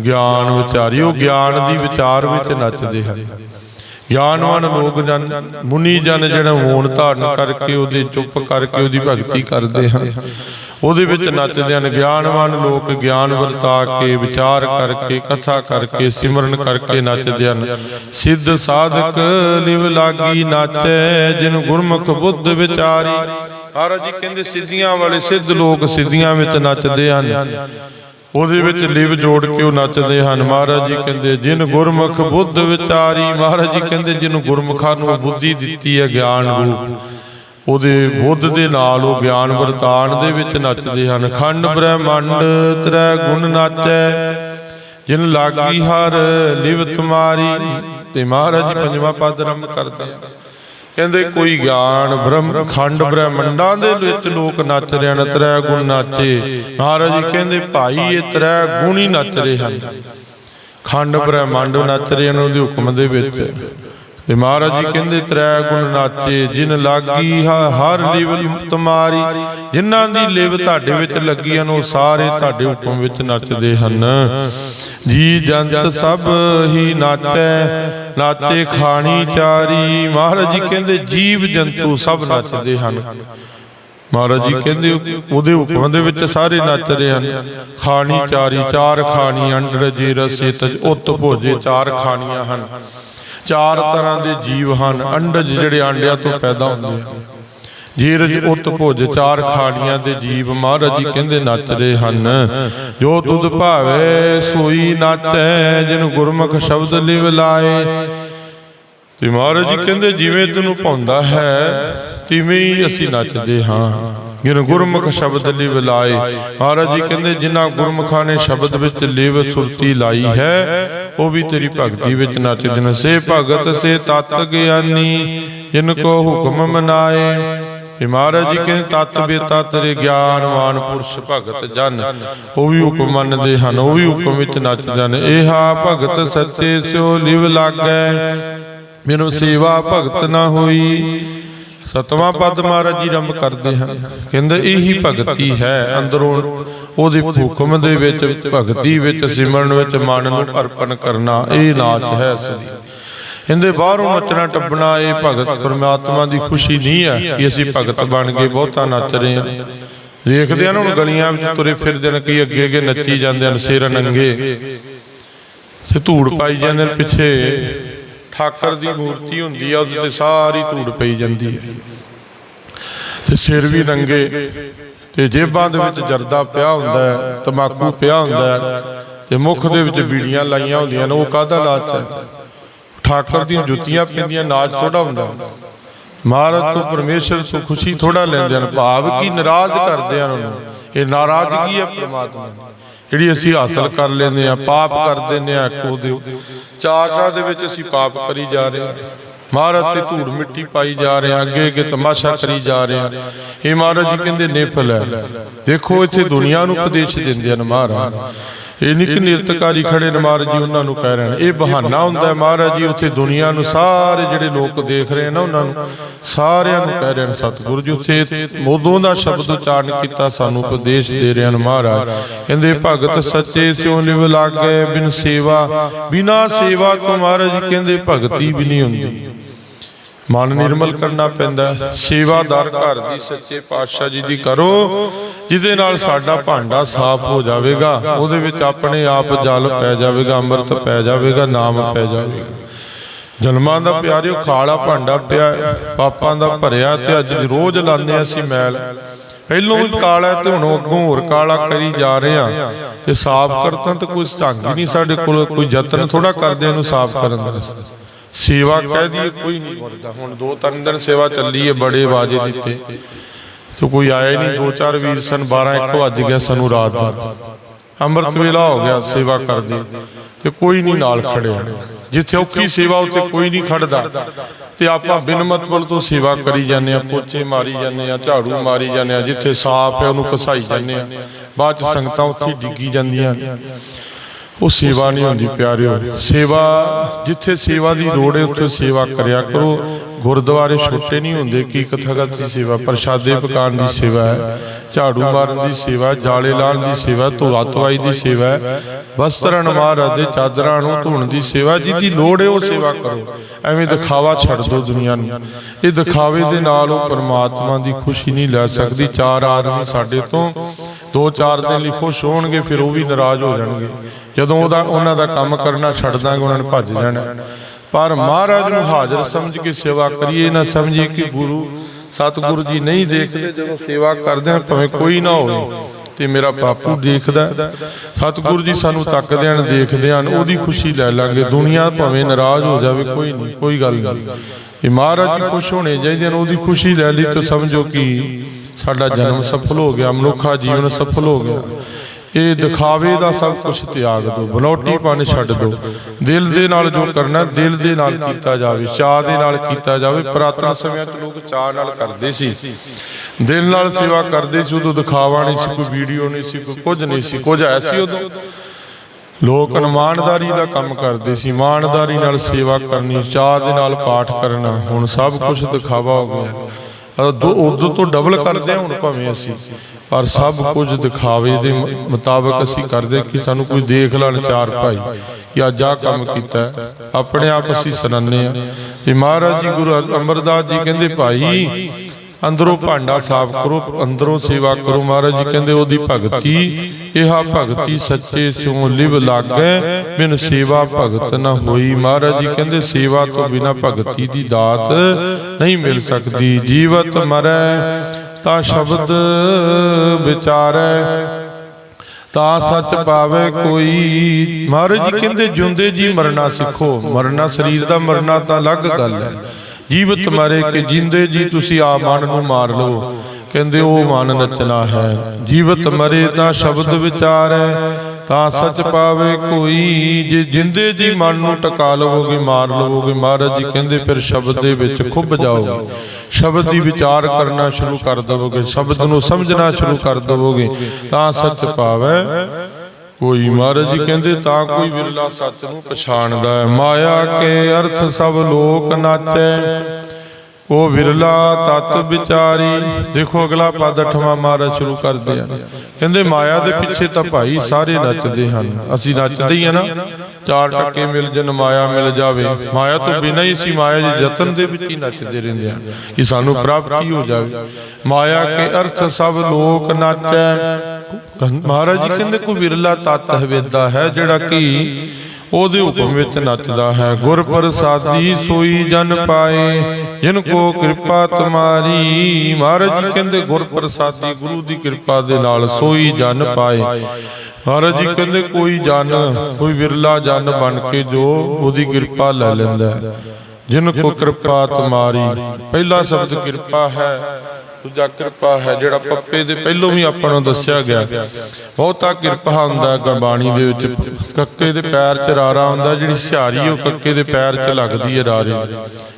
ਗਿਆਨ ਵਿਚਾਰੀ ਉਹ ਗਿਆਨ ਦੀ ਵਿਚਾਰ ਵਿੱਚ ਨੱਚਦੇ ਹਨ। ਗਿਆਨਵਾਨ ਲੋਕ ਜਨ, ਮੁਨੀ ਜਨ ਜਿਹੜਾ ਹੋਣ ਧਾਰਨ ਕਰਕੇ ਉਹਦੇ ਚੁੱਪ ਕਰਕੇ ਉਹਦੀ ਭਗਤੀ ਕਰਦੇ ਹਨ। ਉਹਦੇ ਵਿੱਚ ਨੱਚਦੇ ਹਨ ਗਿਆਨਵਾਨ ਲੋਕ ਗਿਆਨ ਵਰਤਾ ਕੇ, ਵਿਚਾਰ ਕਰਕੇ, ਕਥਾ ਕਰਕੇ, ਸਿਮਰਨ ਕਰਕੇ ਨੱਚਦੇ ਹਨ। ਸਿੱਧ ਸਾਧਕ ਲਿਵ ਲਾਗੀ ਨਾਚੈ, ਜਿਨ ਗੁਰਮੁਖ ਬੁੱਧ ਵਿਚਾਰੀ। ਮਹਾਰਾਜ ਜੀ ਕਹਿੰਦੇ, ਸਿੱਧੀਆਂ ਵਾਲੇ ਸਿੱਧ ਲੋਕ ਸਿੱਧੀਆਂ ਵਿੱਚ ਨੱਚਦੇ ਹਨ। ਉਹਦੇ ਵਿੱਚ ਲਿਵ ਜੋੜ ਕੇ ਉਹ ਨੱਚਦੇ ਹਨ। ਮਹਾਰਾਜ ਜੀ ਕਹਿੰਦੇ, ਜਿਨ ਗੁਰਮੁਖ ਬੁੱਧ ਵਿਚਾਰੀ, ਮਹਾਰਾਜ ਜੀ ਕਹਿੰਦੇ ਜਿਹਨੂੰ ਗੁਰਮੁਖਾਂ ਨੂੰ ਬੁੱਧੀ ਦਿੱਤੀ ਹੈ ਗਿਆਨ ਨੂੰ ਉਹਦੇ ਬੁੱਧ ਦੇ ਨਾਲ ਉਹ ਗਿਆਨ ਵਰਤਾਨ ਦੇ ਵਿੱਚ ਨੱਚਦੇ ਹਨ। ਖੰਡ ਬ੍ਰਹਮੰਡ ਤ੍ਰੈ ਗੁਣ ਨਾਚੈ, ਜਿਨ ਲਾਗੀ ਹਰ ਲਿਵ ਤੁਮਾਰੀ ਤੇ ਮਹਾਰਾਜ ਪੰਜਵਾਂ ਪਦ ਰੰਭ ਕਰਦੇ ਆ ਕਹਿੰਦੇ, ਕੋਈ ਗਿਆਨ ਬ੍ਰਹਮ ਖੰਡ ਬ੍ਰਹਮੰਡਾਂ ਦੇ ਵਿੱਚ ਲੋਕ ਨੱਚ ਰਹੇ ਹਨ, ਤ੍ਰੈ ਗੁਣ ਨਾਚੇ। ਮਹਾਰਾਜ ਕਹਿੰਦੇ, ਭਾਈ, ਇਹ ਤ੍ਰੈ ਗੁਣ ਹੀ ਨੱਚ ਰਹੇ ਹਨ। ਖੰਡ ਬ੍ਰਹਮੰਡ ਨੱਚ ਰਹੇ ਹਨ ਉਹਦੇ ਹੁਕਮ ਦੇ ਵਿੱਚ। ਤੇ ਮਹਾਰਾਜ ਜੀ ਕਹਿੰਦੇ, ਤ੍ਰੈ ਗੁਣ ਨਾਚੇ, ਜਿਨ ਲਾਗੀ ਹਰ ਲਿਵ ਤੁਮਾਰੀ ਜਿਨ੍ਹਾਂ ਦੀ ਲਿਵ ਤੁਹਾਡੇ ਵਿੱਚ ਲੱਗੀ ਹਨ, ਉਹ ਸਾਰੇ ਤੁਹਾਡੇ ਹੁਕਮ ਵਿੱਚ ਨੱਚਦੇ ਹਨ। ਜੀ ਜੰਤ ਸਭ ਹੀ ਨਾਚੈ, ਨਾਚੇ ਖਾਣੀ ਚਾਰੀ। ਮਹਾਰਾਜ ਜੀ ਕਹਿੰਦੇ, ਜੀਵ ਜੰਤੂ ਸਭ ਨੱਚਦੇ ਹਨ। ਮਹਾਰਾਜ ਜੀ ਕਹਿੰਦੇ, ਉਹਦੇ ਹੁਕਮ ਦੇ ਵਿੱਚ ਸਾਰੇ ਨੱਚ ਰਹੇ ਹਨ। ਖਾਣੀ ਚਾਰੀ, ਚਾਰ ਖਾਣੀ ਅੰਡਰ ਜੇ ਰਸੇ ਤਜ ਉਤ ਭੋਜੇ, ਚਾਰ ਖਾਣੀਆਂ ਹਨ। ਚਾਰ ਤਰ੍ਹਾਂ ਦੇ ਜੀਵ ਹਨ, ਅੰਡਜ ਜਿਹੜੇ ਆਂਡਿਆਂ ਤੋਂ ਪੈਦਾ ਹੁੰਦੇ ਹਨ। ਜੀਰਜ ਉਤ ਭੁਜ, ਚਾਰ ਖਾਣੀਆਂ ਦੇ ਜੀਵ, ਮਹਾਰਾਜ ਜੀ ਕਹਿੰਦੇ ਨੱਚ ਰਹੇ ਹਨ। ਜੋ ਤੁਧ ਭਾਵੇ ਸੋਈ ਨਾਚੈ, ਜਿਨ ਗੁਰਮੁਖ ਸ਼ਬਦ ਲਿਵ ਲਾਏ। ਤੇ ਮਹਾਰਾਜ ਜੀ ਕਹਿੰਦੇ ਜਿਵੇਂ ਤੈਨੂੰ ਪਾਉਂਦਾ ਹੈ, ਤਿਵੇਂ ਹੀ ਅਸੀਂ ਨੱਚਦੇ ਹਾਂ। ਜਿਨ ਗੁਰਮੁਖ ਸ਼ਬਦ ਲਿਵ ਲਾਏ। ਮਹਾਰਾਜ ਜੀ ਕਹਿੰਦੇ ਜਿਨ੍ਹਾਂ ਗੁਰਮੁਖਾਂ ਨੇ ਸ਼ਬਦ ਵਿੱਚ ਲਿਵ ਸੁਰਤੀ ਲਾਈ ਹੈ ਉਹ ਵੀ ਤੇਰੀ ਭਗਤੀ ਵਿੱਚ ਨੱਚਦੇ ਨੇ ਸੇ ਭਗਤ ਸੇ ਤਤ ਗਿਆਨੀ, ਜਿਨ ਕੋ ਹੁਕਮ ਮਨਾਏ। ਤੇ ਮਹਾਰਾਜ ਜੀ ਕਹਿੰਦੇ, ਤਤ ਬੇਤਾ ਤੇਰੇ ਗਿਆਨਵਾਨ ਪੁਰਸ਼ ਭਗਤ ਜਨ। ਉਹ ਵੀ ਹੁਕਮ ਮੰਨਦੇ ਹਨ, ਉਹ ਵੀ ਹੁਕਮ ਵਿੱਚ ਨੱਚਦੇ ਹਨ। ਇਹਾ ਭਗਤ ਸੱਚੇ ਸਿਓ ਲਿਵ ਲਾਗੈ, ਮੈਨੂੰ ਸੇਵਾ ਭਗਤ ਨਾ ਹੋਈ। ਸਤਵਾਂ ਪਦ ਮਹਾਰਾਜ ਜੀ ਰੰਭ ਕਰਦੇ ਹਨ। ਕਹਿੰਦੇ ਇਹੀ ਭਗਤੀ ਹੈ। ਅੰਦਰੋਂ ਉਹਦੇ ਹੁਕਮ ਦੇ ਵਿੱਚ ਭਗਤੀ ਵਿੱਚ ਸਿਮਰਨ ਵਿੱਚ ਮਨ ਨੂੰ ਅਰਪਣ ਕਰਨਾ ਇਹ ਨਾਚ ਹੈ ਅਸਲੀ ਕਹਿੰਦੇ ਬਾਹਰੋਂ ਨੱਚਣਾ ਟੱਪਣਾ ਇਹ ਭਗਤ ਪਰਮਾਤਮਾ ਦੀ ਖੁਸ਼ੀ ਨਹੀਂ ਹੈ ਕਿ ਅਸੀਂ ਭਗਤ ਬਣ ਕੇ ਬਹੁਤਾ ਨੱਚ ਰਹੇ ਹਾਂ। ਦੇਖਦੇ ਹਨ ਹੁਣ ਗਲੀਆਂ ਵਿੱਚ ਤੁਰੇ ਫਿਰਦੇ ਨੇ ਕਈ ਅੱਗੇ ਅੱਗੇ ਨੱਚੀ ਜਾਂਦੇ ਹਨ ਸਿਰ ਨੰਗੇ। ਤੇ ਧੂੜ ਪਾਈ ਜਾਂਦੇ ਨੇ ਪਿੱਛੇ। ਠਾਕਰ ਦੀ ਮੂਰਤੀ ਹੁੰਦੀ ਆ, ਉਹਦੇ ਤੇ ਸਾਰੀ ਧੂੜ ਪਈ ਜਾਂਦੀ ਹੈ। ਤੇ ਸਿਰ ਵੀ ਨੰਗੇ ਤੇ ਜੇਬਾਂ ਦੇ ਵਿੱਚ ਜਰਦਾ ਪਿਆ ਹੁੰਦਾ ਹੈ, ਤਮਾਕੂ ਪਿਆ ਹੁੰਦਾ ਹੈ, ਤੇ ਮੁਖ ਦੇ ਵਿੱਚ ਬੀੜੀਆਂ ਲਾਈਆਂ ਹੁੰਦੀਆਂ ਨੇ, ਉਹ ਕਾਹਦਾ ਨਾਚ ਹੈ? ਠਾਕਰ ਦੀਆਂ ਜੁੱਤੀਆਂ ਪੈਂਦੀਆਂ, ਨਾਚ ਥੋੜਾ ਹੁੰਦਾ। ਮਹਾਰਾਜ ਤੋਂ ਪਰਮੇਸ਼ਰ ਤੋਂ ਖੁਸ਼ੀ ਥੋੜਾ ਲੈਂਦੇ ਹਨ, ਭਾਵ ਕੀ ਨਾਰਾਜ਼ ਕਰਦੇ ਹਨ ਉਹਨੂੰ। ਇਹ ਨਾਰਾਜ਼ਗੀ ਹੈ ਪ੍ਰਮਾਤਮਾ ਜਿਹੜੀ ਅਸੀਂ ਹਾਸਲ ਕਰ ਲੈਂਦੇ ਆ ਪਾਪ ਕਰ ਦਿੰਦੇ ਆ ਕੋ ਦਿਓ ਚਾਚਾ ਦੇ ਵਿੱਚ ਅਸੀਂ ਪਾਪ ਕਰੀ ਜਾ ਰਹੇ ਹਾਂ। ਮਹਾਰਾਜ ਤੇ ਧੂੜ ਮਿੱਟੀ ਪਾਈ ਜਾ ਰਹੇ ਹਾਂ, ਅੱਗੇ ਅੱਗੇ ਤਮਾਸ਼ਾ ਕਰੀ ਜਾ ਰਹੇ ਹਾਂ। ਇਹ ਮਹਾਰਾਜ ਜੀ ਕਹਿੰਦੇ, ਨੇਫਲ ਹੈ। ਦੇਖੋ, ਇੱਥੇ ਦੁਨੀਆ ਨੂੰ ਉਪਦੇਸ਼ ਦਿੰਦੇ ਹਨ ਮਹਾਰਾਜ। ਇਹ ਨਹੀਂ ਕਿ ਨਿਰਤਕਾਰੀ ਖੜੇ ਨੇ ਮਹਾਰਾਜ ਜੀ ਉਹਨਾਂ ਨੂੰ ਕਹਿ ਰਹੇ ਨੇ। ਇਹ ਬਹਾਨਾ ਹੁੰਦਾ ਹੈ ਮਹਾਰਾਜ ਜੀ ਉੱਥੇ ਦੁਨੀਆ ਨੂੰ ਸਾਰੇ ਜਿਹੜੇ ਲੋਕ ਦੇਖ ਰਹੇ ਨੇ ਉਹਨਾਂ ਨੂੰ ਸਾਰਿਆਂ ਨੂੰ ਕਹਿ ਰਹੇ ਨੇ ਸਤਿਗੁਰੂ ਜੀ ਉੱਥੇ ਮੋਦੋਂ ਦਾ ਸ਼ਬਦ ਉਚਾਰਨ ਕੀਤਾ ਸਾਨੂੰ ਉਪਦੇਸ਼ ਦੇ ਰਹੇ ਹਨ ਮਹਾਰਾਜ। ਕਹਿੰਦੇ ਭਗਤ ਸੱਚੇ ਸਿਉ ਲਿਵ ਲਾਗੇ ਬਿਨ ਸੇਵਾ। ਬਿਨਾ ਸੇਵਾ ਤੋਂ ਮਹਾਰਾਜ ਜੀ ਕਹਿੰਦੇ ਭਗਤੀ ਵੀ ਨਹੀਂ ਹੁੰਦੀ। ਮਨ ਨਿਰਮਲ ਕਰਨਾ ਪੈਂਦਾ ਹੈ। ਸੇਵਾਦਾਰ ਘਰ ਦੀ ਸੱਚੇ ਪਾਤਸ਼ਾਹ ਜੀ ਦੀ ਕਰੋ ਜਿਹਦੇ ਨਾਲ ਸਾਡਾ ਭਾਂਡਾ ਸਾਫ਼ ਹੋ ਜਾਵੇਗਾ ਉਹਦੇ ਵਿੱਚ ਆਪਣੇ ਆਪ ਜਲ ਪੈ ਜਾਵੇਗਾ ਅੰਮ੍ਰਿਤ ਪੈ ਜਾਵੇਗਾ ਨਾਮ ਪੈ ਜਾਵੇਗਾ। ਜਨਮਾਂ ਦਾ ਪਿਆਰਿਓ ਖਾਲਾ ਭਾਂਡਾ ਪਿਆ ਹੈ, ਪਾਪਾਂ ਦਾ ਭਰਿਆ ਤੇ ਅੱਜ ਰੋਜ਼ ਲਾਉਂਦੇ ਹਾਂ ਅਸੀਂ ਮੈਲ। ਪਹਿਲੋਂ ਵੀ ਕਾਲਾ ਹੈ ਤੇ ਹੁਣ ਅੱਗੋਂ ਹੋਰ ਕਾਲਾ ਕਰੀ ਜਾ ਰਹੇ ਆ ਤੇ ਸਾਫ਼ ਕਰਤਾਂ ਤੇ ਕੋਈ ਢੰਗ ਹੀ ਨਹੀਂ ਸਾਡੇ ਕੋਲ ਕੋਈ ਯਤਨ ਥੋੜਾ ਕਰਦੇ ਇਹਨੂੰ ਸਾਫ਼ ਕਰਨ ਦਾ। ਸੇਵਾ ਕਹਿ ਦਈਏ, ਕੋਈ ਨਹੀਂ ਕਰਦਾ ਹੁਣ ਦੋ ਤਿੰਨ ਦਿਨ ਸੇਵਾ ਚੱਲੀ ਹੈ ਬੜੇ ਬਾਜੇ ਦਿੱਤੇ। ਤੇ ਕੋਈ ਆਇਆ ਨਹੀਂ, ਦੋ ਚਾਰ ਵੀਰ ਸਨ 12 1 ਵੱਜ ਗਿਆ ਸਾਨੂੰ ਰਾਤ ਦਾ। ਅੰਮ੍ਰਿਤ ਵੇਲਾ ਹੋ ਗਿਆ, ਸੇਵਾ ਕਰਦੇ। ਤੇ ਕੋਈ ਨਹੀਂ ਨਾਲ ਖੜਿਆ। ਜਿੱਥੇ ਔਖੀ ਸੇਵਾ, ਉੱਥੇ ਕੋਈ ਨਹੀਂ ਖੜਦਾ। ਤੇ ਆਪਾਂ ਬਿਨ ਮਤਲਬ ਤੋਂ ਸੇਵਾ ਕਰੀ ਜਾਂਦੇ ਆ ਪੋਚੇ ਮਾਰੀ ਜਾਂਦੇ ਆ ਝਾੜੂ ਮਾਰੀ ਜਾਂਦੇ ਆ ਜਿੱਥੇ ਸਾਫ਼ ਹੈ, ਉਹਨੂੰ ਕਸਾਈ ਜਾਂਦੇ ਆ ਬਾਅਦ ਚ ਸੰਗਤਾਂ ਉੱਥੇ ਡਿੱਗੀ ਜਾਂਦੀਆਂ। ਉਹ ਸੇਵਾ ਨਹੀਂ ਹੁੰਦੀ ਪਿਆਰਿਓ। ਸੇਵਾ, ਜਿੱਥੇ ਸੇਵਾ ਦੀ ਲੋੜ ਹੈ, ਉੱਥੇ ਸੇਵਾ ਕਰਿਆ ਕਰੋ। ਗੁਰਦੁਆਰੇ ਛੋਟੇ ਨਹੀਂ ਹੁੰਦੇ ਕੀ ਕਥਾਗਤ ਦੀ ਸੇਵਾ। ਪ੍ਰਸ਼ਾਦੇ ਪਕਾਉਣ ਦੀ ਸੇਵਾ ਹੈ, ਝਾੜੂ ਮਾਰਨ ਦੀ ਸੇਵਾ ਜਾਲੇ ਲਾਉਣ ਦੀ ਸੇਵਾ ਧੋਆ ਧਵਾਈ ਦੀ ਸੇਵਾ ਹੈ। ਵਸਤਰਾਂ ਮਹਾਰਾਜ ਦੇ ਚਾਦਰਾਂ ਨੂੰ ਧੋਣ ਦੀ ਸੇਵਾ ਜਿਹਦੀ ਲੋੜ ਹੈ, ਉਹ ਸੇਵਾ ਕਰੋ। ਐਵੇਂ ਦਿਖਾਵਾ ਛੱਡ ਦਿਓ ਦੁਨੀਆ ਨੂੰ। ਇਹ ਦਿਖਾਵੇ ਦੇ ਨਾਲ ਉਹ ਪਰਮਾਤਮਾ ਦੀ ਖੁਸ਼ੀ ਨਹੀਂ ਲੈ ਸਕਦੀ। ਚਾਰ ਆਦਮੀ ਸਾਡੇ ਤੋਂ ਦੋ ਚਾਰ ਦਿਨ ਲਈ ਖੁਸ਼ ਹੋਣਗੇ, ਫਿਰ ਉਹ ਵੀ ਨਾਰਾਜ਼ ਹੋ ਜਾਣਗੇ। ਜਦੋਂ ਉਹਦਾ ਉਹਨਾਂ ਦਾ ਕੰਮ ਕਰਨਾ ਛੱਡ ਦਾਂਗੇ, ਉਹਨਾਂ ਨੇ ਭੱਜ ਜਾਣਾ। ਪਰ ਮਹਾਰਾਜ ਨੂੰ ਹਾਜ਼ਰ ਸਮਝ ਕੇ ਸੇਵਾ ਕਰੀਏ ਨਾ ਸਮਝੀਏ ਕਿ ਗੁਰੂ ਸਤਿਗੁਰੂ ਜੀ ਨਹੀਂ ਦੇਖਦੇ, ਜਦੋਂ ਸੇਵਾ ਕਰਦੇ ਹਾਂ ਭਾਵੇਂ ਕੋਈ ਨਾ ਹੋਵੇ, ਤੇ ਮੇਰਾ ਬਾਪੂ ਦੇਖਦਾ। ਸਤਿਗੁਰੂ ਜੀ ਸਾਨੂੰ ਤੱਕਦੇ ਹਨ, ਦੇਖਦੇ ਹਨ, ਉਹਦੀ ਖੁਸ਼ੀ ਲੈ ਲਾਂਗੇ। ਦੁਨੀਆ ਭਾਵੇਂ ਨਾਰਾਜ਼ ਹੋ ਜਾਵੇ, ਕੋਈ ਨਹੀਂ, ਕੋਈ ਗੱਲ ਨਹੀਂ। ਇਹ ਮਹਾਰਾਜ ਜੀ ਖੁਸ਼ ਹੋਣੇ ਚਾਹੀਦੇ ਹਨ, ਉਹਦੀ ਖੁਸ਼ੀ ਲੈ ਲਈ ਤਾਂ ਸਮਝੋ ਕਿ ਸਾਡਾ ਜਨਮ ਸਫਲ ਹੋ ਗਿਆ, ਮਨੁੱਖਾ ਜੀਵਨ ਸਫਲ ਹੋ ਗਿਆ। ਇਹ ਦਿਖਾਵੇ ਦਾ ਸਭ ਕੁਝ ਤਿਆਗ ਦਿਓ ਬਨੌਟੀਪਨ ਛੱਡ ਦਿਓ। ਦਿਲ ਦੇ ਨਾਲ ਜੋ ਕਰਨਾ, ਦਿਲ ਦੇ ਨਾਲ ਕੀਤਾ ਜਾਵੇ ਚਾਹ ਦੇ ਨਾਲ ਕੀਤਾ ਜਾਵੇ। ਪੁਰਾਤਨ ਸਮਿਆਂ 'ਚ ਲੋਕ ਚਾਹ ਨਾਲ ਕਰਦੇ ਸੀ। ਦਿਲ ਨਾਲ ਸੇਵਾ ਕਰਦੇ ਸੀ, ਉਦੋਂ ਦਿਖਾਵਾ ਨਹੀਂ ਸੀ, ਕੋਈ ਵੀਡੀਓ ਨਹੀਂ ਸੀ, ਕੋਈ ਕੁਝ ਨਹੀਂ ਸੀ, ਕੁਝ ਐ ਸੀ ਉਦੋਂ। ਲੋਕ ਇਮਾਨਦਾਰੀ ਦਾ ਕੰਮ ਕਰਦੇ ਸੀ, ਇਮਾਨਦਾਰੀ ਨਾਲ ਸੇਵਾ ਕਰਨੀ ਚਾਹ ਦੇ ਨਾਲ ਪਾਠ ਕਰਨਾ, ਹੁਣ ਸਭ ਕੁਝ ਦਿਖਾਵਾ ਹੋ ਗਿਆ। ਉਦੋਂ ਤੋਂ ਡਬਲ ਕਰਦੇ ਹਾਂ ਹੁਣ ਭਾਵੇਂ ਅਸੀਂ। ਪਰ ਸਭ ਕੁਝ ਦਿਖਾਵੇ ਦੇ ਮ- ਮੁਤਾਬਕ ਅਸੀਂ ਕਰਦੇ ਕਿ ਸਾਨੂੰ ਕੋਈ ਦੇਖ ਲੈਣ ਚਾਰ ਭਾਈ ਕਿ ਅੱਜ ਆਹ ਕੰਮ ਕੀਤਾ। ਆਪਣੇ ਆਪ ਅਸੀਂ ਸੁਣਾਉਂਦੇ ਆ ਇਹ ਮਹਾਰਾਜ ਜੀ ਗੁਰੂ ਅਮਰਦਾਸ ਜੀ ਕਹਿੰਦੇ, ਭਾਈ ਅੰਦਰੋਂ ਭਾਂਡਾ ਸਾਫ਼ ਕਰੋ, ਅੰਦਰੋਂ ਸੇਵਾ ਕਰੋ ਮਹਾਰਾਜ ਜੀ, ਕਹਿੰਦੇ ਉਹਦੀ ਭਗਤੀ ਇਹਾ ਭਗਤੀ ਸੱਚੇ ਸਿਉ ਲਿਵ ਲਾਗੈ, ਬਿਨ ਸੇਵਾ ਭਗਤ ਨਾ ਹੋਈ। ਮਹਾਰਾਜ ਜੀ ਕਹਿੰਦੇ ਸੇਵਾ ਤੋਂ ਬਿਨਾ ਭਗਤੀ ਦੀ ਦਾਤ ਨਹੀਂ ਮਿਲ ਸਕਦੀ। ਜੀਵਤ ਮਰੈ, ਤਾਂ ਸ਼ਬਦ ਵਿਚਾਰੈ, ਤਾਂ ਸੱਚ ਪਾਵੇ ਕੋਈ। ਮਹਾਰਾਜ ਜੀ ਕਹਿੰਦੇ ਜਿਉਂਦੇ ਜੀ ਮਰਨਾ ਸਿੱਖੋ, ਮਰਨਾ ਸਰੀਰ ਦਾ ਮਰਨਾ ਤਾਂ ਅਲੱਗ ਗੱਲ ਹੈ। ਜੀਵਤ ਮਰੇ ਕਿ ਜਿੰਦੇ ਜੀ ਤੁਸੀਂ ਆ ਮਨ ਨੂੰ ਮਾਰ ਲਓ। ਕਹਿੰਦੇ ਉਹ ਮਨ ਨੱਚਣਾ ਹੈ। ਜੀਵਤ ਮਰੇ ਤਾਂ ਸ਼ਬਦ ਵਿਚਾਰੈ ਤਾਂ ਸੱਚ ਪਾਵੇ ਕੋਈ। ਜੇ ਜਿੰਦੇ ਜੀ ਮਨ ਨੂੰ ਟਕਾ ਲਵੋਗੇ ਮਾਰ ਲਵੋਗੇ। ਮਹਾਰਾਜ ਜੀ ਕਹਿੰਦੇ ਫਿਰ ਸ਼ਬਦ ਦੇ ਵਿੱਚ ਖੁੱਭ ਜਾਓਗੇ ਸ਼ਬਦ ਦੀ ਵਿਚਾਰ ਕਰਨਾ ਸ਼ੁਰੂ ਕਰ ਦਵੋਗੇ। ਸ਼ਬਦ ਨੂੰ ਸਮਝਣਾ ਸ਼ੁਰੂ ਕਰ ਦਵੋਗੇ। ਤਾਂ ਸੱਚ ਪਾਵੇ। ਕੋਈ ਮਹਾਰਾਜ ਜੀ ਕਹਿੰਦੇ ਤਾਂ ਕੋਈ ਵਿਰਲਾ ਸੱਚ ਨੂੰ ਪਛਾਣਦਾ ਹੈ। ਮਾਇਆ ਕੇ ਅਰਥ ਸਭ ਲੋਕ ਨਾਚੈ। ਉਹ ਵਿਰਲਾ ਤਤ ਵਿਚਾਰੀ। ਦੇਖੋ ਅਗਲਾ ਪਦ ਅਠਵਾਂ ਮਹਾਰਾਜ ਸ਼ੁਰੂ ਕਰਦੇ ਹਨ। ਕਹਿੰਦੇ ਮਾਇਆ ਦੇ ਪਿੱਛੇ ਤਾਂ ਭਾਈ ਸਾਰੇ ਨੱਚਦੇ ਹਨ। ਅਸੀਂ ਨੱਚਦੇ ਹੀ ਆ ਨਾ। ਚਾਰ ਟੱਕੇ ਮਿਲ ਜਨ, ਮਾਇਆ ਮਿਲ ਜਾਵੇ। ਮਾਇਆ ਤੋਂ ਬਿਨਾਂ ਹੀ ਅਸੀਂ ਮਾਇਆ ਦੇ ਯਤਨ ਦੇ ਵਿੱਚ ਹੀ ਨੱਚਦੇ ਰਹਿੰਦੇ ਹਾਂ। ਕਿ ਸਾਨੂੰ ਪ੍ਰਾਪਤੀ ਹੋ ਜਾਵੇ। ਮਾਇਆ ਕੇ ਅਰਥ ਸਭ ਲੋਕ ਨਾਚੈ। ਮਹਾਰਾਜ ਜੀ ਕਹਿੰਦੇ ਕੋਈ ਵਿਰਲਾ ਤਤ ਹਵੇਦਾ ਹੈ ਜਿਹੜਾ ਕਿ ਉਹਦੇ ਹੁਕਮ ਵਿੱਚ ਨੱਚਦਾ ਹੈ। ਗੁਰ ਪ੍ਰਸਾਦੀ ਸੋਈ ਜਨ ਪਾਏ ਜਿਨ ਕੋ ਕਿਰਪਾ ਤੁਮਾਰੀ। ਮਹਾਰਾਜ ਜੀ ਕਹਿੰਦੇ ਗੁਰ ਪ੍ਰਸਾਦੀ ਗੁਰੂ ਦੀ ਕਿਰਪਾ ਦੇ ਨਾਲ ਸੋਈ ਜਨ ਪਾਏ। ਮਹਾਰਾਜ ਜੀ ਕਹਿੰਦੇ ਕੋਈ ਜਨ ਕੋਈ ਵਿਰਲਾ ਜਨ ਬਣ ਕੇ ਜੋ ਉਹਦੀ ਕਿਰਪਾ ਲੈ ਲੈਂਦਾ ਜਿਨ ਕੋ ਕਿਰਪਾ ਤੁਮਾਰੀ। ਪਹਿਲਾ ਸ਼ਬਦ ਕਿਰਪਾ ਹੈ। ਦੂਜਾ ਕਿਰਪਾ ਹੈ ਜਿਹੜਾ ਪੱਪੇ ਦੇ ਪਹਿਲੋਂ ਵੀ ਆਪਾਂ ਨੂੰ ਦੱਸਿਆ ਗਿਆ। ਬਹੁਤਾ ਕਿਰਪਾ ਹੁੰਦਾ ਗੁਰਬਾਣੀ ਦੇ ਵਿੱਚ। ਕੱਕੇ ਦੇ ਪੈਰ 'ਚ ਰਾਰਾ ਹੁੰਦਾ, ਜਿਹੜੀ ਸਿਹਾਰੀ ਉਹ ਕੱਕੇ ਦੇ ਪੈਰ 'ਚ ਲੱਗਦੀ ਹੈ ਰਾਰੇ।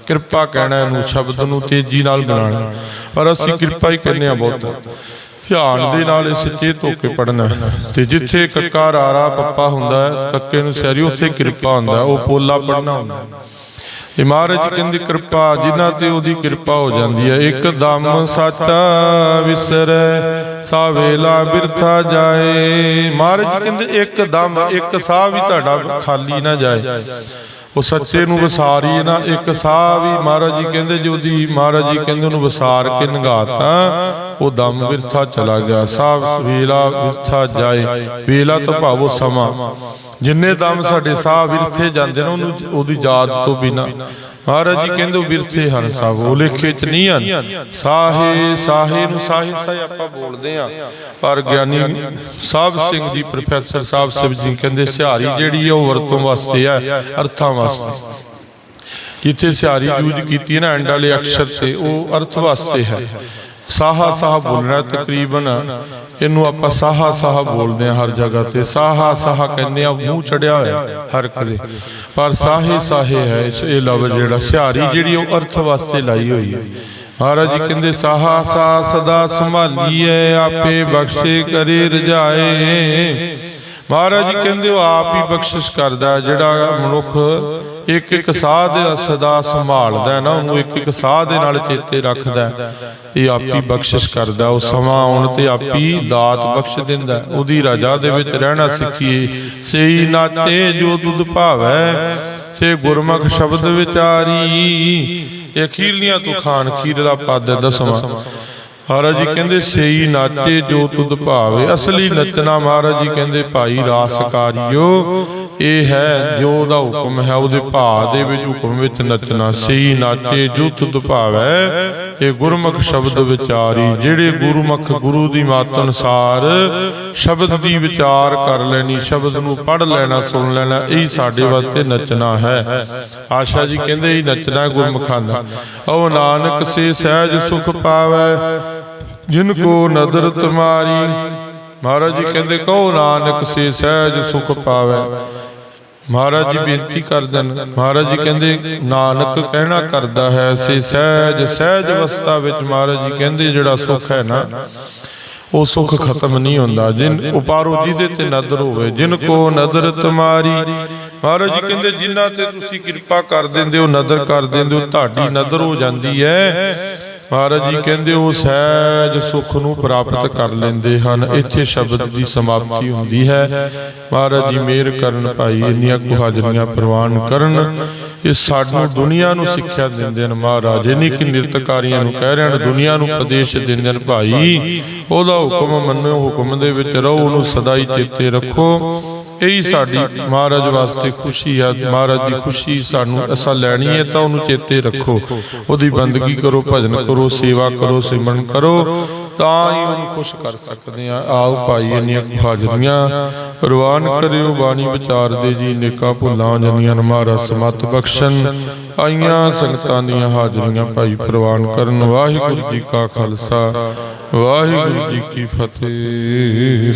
ਕਿਰਪਾ ਕਹਿਣਾ ਇਹਨੂੰ, ਸ਼ਬਦ ਨੂੰ ਤੇਜ਼ੀ ਨਾਲ ਬਣਾਉਣਾ ਪਰ ਅਸੀਂ ਕਿਰਪਾ ਹੀ ਕਹਿੰਦੇ ਆ ਬਹੁਤਾ। ਧਿਆਨ ਦੇ ਨਾਲ ਇਸ ਚੇਤ ਹੋ ਕੇ ਪੜਨਾ ਤੇ ਜਿੱਥੇ ਕੱਕਾ ਰਾਰਾ ਪੱਪਾ ਹੁੰਦਾ ਹੈ, ਕੱਕੇ ਨੂੰ ਸਿਹਾਰੀ, ਉੱਥੇ ਕਿਰਪਾ ਹੁੰਦਾ ਉਹ ਪੋਲਾ ਪੜਨਾ ਹੁੰਦਾ ਇਹ ਮਹਾਰਾਜ ਜੀ ਕਹਿੰਦੇ ਕਿਰਪਾ, ਜਿਨ੍ਹਾਂ ਤੇ ਉਹਦੀ ਕਿਰਪਾ ਹੋ ਜਾਂਦੀ ਹੈ, ਇੱਕਦਮ ਸੱਚਾ ਵਿਸਰੈ ਸਾ ਵੇਲਾ ਬਿਰਥਾ ਜਾਏ। ਮਹਾਰਾਜ ਜੀ ਕਹਿੰਦੇ ਇੱਕਦਮ, ਇੱਕ ਸਾਹ ਵੀ ਤੁਹਾਡਾ ਖਾਲੀ ਨਾ ਜਾਏ। ਉਹ ਸੱਚੇ ਨੂੰ ਵਿਸਾਰੀ ਨਾ, ਇੱਕ ਸਾਹ ਵੀ ਮਹਾਰਾਜ ਜੀ ਕਹਿੰਦੇ, ਜੋ ਦੀ ਮਹਾਰਾਜ ਜੀ ਕਹਿੰਦੇ ਉਹਨੂੰ ਵਿਸਾਰ ਕੇ ਨਗਾਤਾ ਉਹ ਦਮ ਬਿਰਥਾ ਚਲਾ ਗਿਆ। ਸਾਹ ਵੇਲਾ ਬਿਰਥਾ ਜਾਏ, ਵੇਲਾ ਤਾਂ ਭਾਵੋ ਸਮਾਂ। ਜਿੰਨੇ ਦਮ ਸਾਡੇ ਸਾਹ ਵਿਰਥੇ ਜਾਂਦੇ ਨੇ ਉਹਨੂੰ ਉਹਦੀ ਯਾਦ ਤੋਂ ਬਿਨਾ। ਮਹਾਰਾਜ ਜੀ ਕਹਿੰਦੇ ਵਿਰਥੇ ਹਨ ਸਭ ਉਹ ਲੇਖੇ ਚ ਨਹੀਂ ਹਨ। ਸਾਹੇ ਸਾਹੇ ਨੂੰ ਸਾਹੇ ਸਾਹੇ ਆਪਾਂ ਬੋਲਦੇ ਆ ਪਰ ਗਿਆਨੀ ਸਾਹਿਬ ਸਿੰਘ ਜੀ ਪ੍ਰੋਫੈਸਰ ਸਾਹਿਬ ਸਿਵ ਜੀ ਕਹਿੰਦੇ ਸਿਹਾਰੀ ਜਿਹੜੀ ਹੈ ਉਹ ਵਰਤੋਂ ਵਾਸਤੇ ਹੈ ਅਰਥਾਂ ਵਾਸਤੇ। ਜਿੱਥੇ ਸਿਹਾਰੀ ਜੂਝ ਕੀਤੀ ਹੈ ਨਾ ਐਂਡ ਵਾਲੇ ਅਕਸ਼ਰ ਤੇ ਉਹ ਅਰਥ ਵਾਸਤੇ ਹੈ। ਸਾਹਾ ਸਾਹ ਬੋਲਣਾ ਤਕਰੀਬਨ। ਇਹਨੂੰ ਆਪਾਂ ਸਾਹਾ ਸਾਹ ਬੋਲਦੇ ਆ ਹਰ ਜਗ੍ਹਾ ਤੇ। ਸਾਹਾ ਸਾਹ ਕਹਿੰਦੇ ਆ ਮੂੰਹ ਚੜਿਆ ਹੋਇਆ ਹਰ ਕਦੇ ਪਰ ਸਾਹੇ ਸਾਹੇ ਹੈ ਇਹ ਲਫ਼ਜ਼ ਜਿਹੜਾ ਸਿਹਾਰੀ ਜਿਹੜੀ ਉਹ ਅਰਥ ਵਾਸਤੇ ਲਾਈ ਹੋਈ ਹੈ। ਮਹਾਰਾਜ ਜੀ ਕਹਿੰਦੇ, ਸਾਹਾ ਸਾ ਸਦਾ ਸੰਭਾਲੀਏ ਆਪੇ ਬਖਸ਼ੇ ਕਰੇ ਰਜਾਏ। ਮਹਾਰਾਜ ਜੀ ਕਹਿੰਦੇ, ਉਹ ਆਪ ਹੀ ਬਖਸ਼ਿਸ਼ ਕਰਦਾ ਜਿਹੜਾ ਮਨੁੱਖ ਇੱਕ ਇੱਕ ਸਾਹ ਦੇ ਸਦਾ ਸੰਭਾਲਦਾ ਨਾ, ਉਹਨੂੰ ਇੱਕ ਇੱਕ ਸਾਹ ਦੇ ਨਾਲ ਚੇਤੇ ਰੱਖਦਾ ਇਹ ਆਪੀ ਬਖਸ਼ਿਸ਼ ਕਰਦਾ, ਉਹ ਸਮਾਂ ਆਉਣ ਤੇ ਆਪੀ ਦਾਤ ਬਖਸ਼ ਦਿੰਦਾ ਉਹਦੀ ਰਜਾ ਦੇ ਵਿੱਚ ਰਹਿਣਾ ਸਿੱਖੀਏ। ਸਈ ਨਾਤੇ ਜੋ ਤੁਧ ਭਾਵੈ, ਸੇ ਗੁਰਮੁਖ ਸ਼ਬਦ ਵਿਚਾਰੀ। ਇਹ ਅਖੀਰਲੀਆਂ ਤੂੰ ਖਾਨ ਖੀਰਲਾ ਪਦ ਦਸਵਾਂ। ਮਹਾਰਾਜ ਜੀ ਕਹਿੰਦੇ, ਸਈ ਨਾਚੇ ਜੋ ਤੁਧ ਭਾਵੇ, ਅਸਲੀ ਨੱਚਣਾ ਮਹਾਰਾਜ ਜੀ ਕਹਿੰਦੇ, ਭਾਈ ਰਾਸਕਾਰੀਓ ਇਹ ਹੈ ਜੋ ਉਹਦਾ ਹੁਕਮ ਹੈ, ਉਹਦੇ ਭਾ ਦੇ ਵਿੱਚ ਹੁਕਮ ਵਿੱਚ ਨੱਚਣਾ ਸਈ ਨਾਚੇ ਜੋ ਤੁਧ ਭਾਵੇ ਇਹ ਗੁਰਮੁਖ ਸ਼ਬਦ ਵਿਚਾਰੀ, ਜਿਹੜੇ ਗੁਰਮੁਖ ਗੁਰੂ ਦੀ ਮੱਤ ਅਨੁਸਾਰ ਸ਼ਬਦ ਦੀ ਵਿਚਾਰ ਕਰ ਲੈਣੀ, ਸ਼ਬਦ ਨੂੰ ਪੜ ਲੈਣਾ, ਸੁਣ ਲੈਣਾ, ਇਹ ਸਾਡੇ ਵਾਸਤੇ ਨੱਚਣਾ ਹੈ। ਆਸ਼ਾ ਜੀ ਕਹਿੰਦੇ ਹੀ ਨੱਚਣਾ ਗੁਰਮੁਖਾਂ ਦਾ। ਉਹ ਨਾਨਕ ਸੇ ਸਹਿਜ ਸੁਖ ਪਾਵੈ, ਜਿਨ ਕੋ ਨਦਰ ਤੁਮਾਰੀ ਮਹਾਰਾਜ ਜੀ ਕਹਿੰਦੇ ਕਹੋ ਨਾਨਕ ਸੇ ਸਹਿਜ ਸੁਖ ਪਾਵੈ। ਮਹਾਰਾਜ ਜੀ ਬੇਨਤੀ ਕਰਦੇ ਨੇ ਮਹਾਰਾਜ ਜੀ ਕਹਿੰਦੇ ਨਾਨਕ ਕਹਿਣਾ ਕਰਦਾ ਹੈ ਸੇ ਸਹਿਜ ਸਹਿਜ ਅਵਸਥਾ ਵਿੱਚ ਮਹਾਰਾਜ ਜੀ ਕਹਿੰਦੇ ਜਿਹੜਾ ਸੁਖ ਹੈ ਨਾ ਉਹ ਸੁਖ ਖਤਮ ਨਹੀਂ ਹੁੰਦਾ। ਜਿਨ ਉਪਾਰੋ ਜਿਹਦੇ ਤੇ ਨਦਰ ਹੋਵੇ ਜਿਨ ਕੋ ਨਦਰ ਤੁਮਾਰੀ ਮਹਾਰਾਜ ਜੀ ਕਹਿੰਦੇ ਜਿਨ੍ਹਾਂ ਤੇ ਤੁਸੀਂ ਕਿਰਪਾ ਕਰ ਦਿੰਦੇ ਹੋ ਨਦਰ ਕਰ ਦਿੰਦੇ ਹੋ ਤੁਹਾਡੀ ਨਦਰ ਹੋ ਜਾਂਦੀ ਹੈ। ਮਹਾਰਾਜ ਜੀ ਕਹਿੰਦੇ ਉਹ ਸਹਿਜ ਸੁਖ ਨੂੰ ਪ੍ਰਾਪਤ ਕਰ ਲੈਂਦੇ ਹਨ। ਇੱਥੇ ਸ਼ਬਦ ਦੀ ਸਮਾਪਤੀ ਹੁੰਦੀ ਹੈ। ਮਹਾਰਾਜ ਜੀ ਮਿਹਰ ਕਰਨ ਭਾਈ ਇੰਨੀਆਂ ਕੁ ਹਾਜ਼ਰੀਆਂ ਪ੍ਰਵਾਨ ਕਰਨ ਇਹ ਸਾਨੂੰ ਦੁਨੀਆ ਨੂੰ ਸਿੱਖਿਆ ਦਿੰਦੇ ਨੇ ਮਹਾਰਾਜ ਇਨੀ ਕਿ ਨਿਰਤਕਾਰੀਆਂ ਨੂੰ ਕਹਿ ਰਹੇ ਹਨ ਦੁਨੀਆ ਨੂੰ ਉਪਦੇਸ਼ ਦਿੰਦੇ ਨੇ ਭਾਈ ਉਹਦਾ ਹੁਕਮ ਮੰਨੋ ਹੁਕਮ ਦੇ ਵਿੱਚ ਰਹੋ ਉਹਨੂੰ ਸਦਾ ਹੀ ਚੇਤੇ ਰੱਖੋ। ਇਹੀ ਸਾਡੀ ਮਹਾਰਾਜ ਵਾਸਤੇ ਖੁਸ਼ੀ ਹੈ ਮਹਾਰਾਜ ਦੀ ਖੁਸ਼ੀ ਸਾਨੂੰ ਅਸਾਂ ਲੈਣੀ ਹੈ ਤਾਂ ਉਹਨੂੰ ਚੇਤੇ ਰੱਖੋ। ਉਹਦੀ ਬੰਦਗੀ ਕਰੋ, ਭਜਨ ਕਰੋ, ਸੇਵਾ ਕਰੋ, ਸਿਮਰਨ ਕਰੋ, ਤਾਂ ਹੀ ਉਹਨੂੰ ਖੁਸ਼ ਕਰ ਸਕਦੇ ਆ। ਆਓ ਭਾਈ, ਇੰਨੀਆਂ ਹਾਜ਼ਰੀਆਂ ਪ੍ਰਵਾਨ ਕਰਿਓ, ਬਾਣੀ ਵਿਚਾਰ ਦੇ ਜੀ, ਨੇਕਾਂ ਭੁੱਲਾਂ ਜਨੀਆਂ ਮਹਾਰਾਜ ਸਮਤ ਬਖਸ਼ਣ। ਆਈਆਂ ਸੰਗਤਾਂ ਦੀਆਂ ਹਾਜ਼ਰੀਆਂ ਭਾਈ ਪ੍ਰਵਾਨ ਕਰਨ। ਵਾਹਿਗੁਰੂ ਜੀ ਕਾ ਖਾਲਸਾ, ਵਾਹਿਗੁਰੂ ਜੀ ਕੀ ਫਤਿਹ।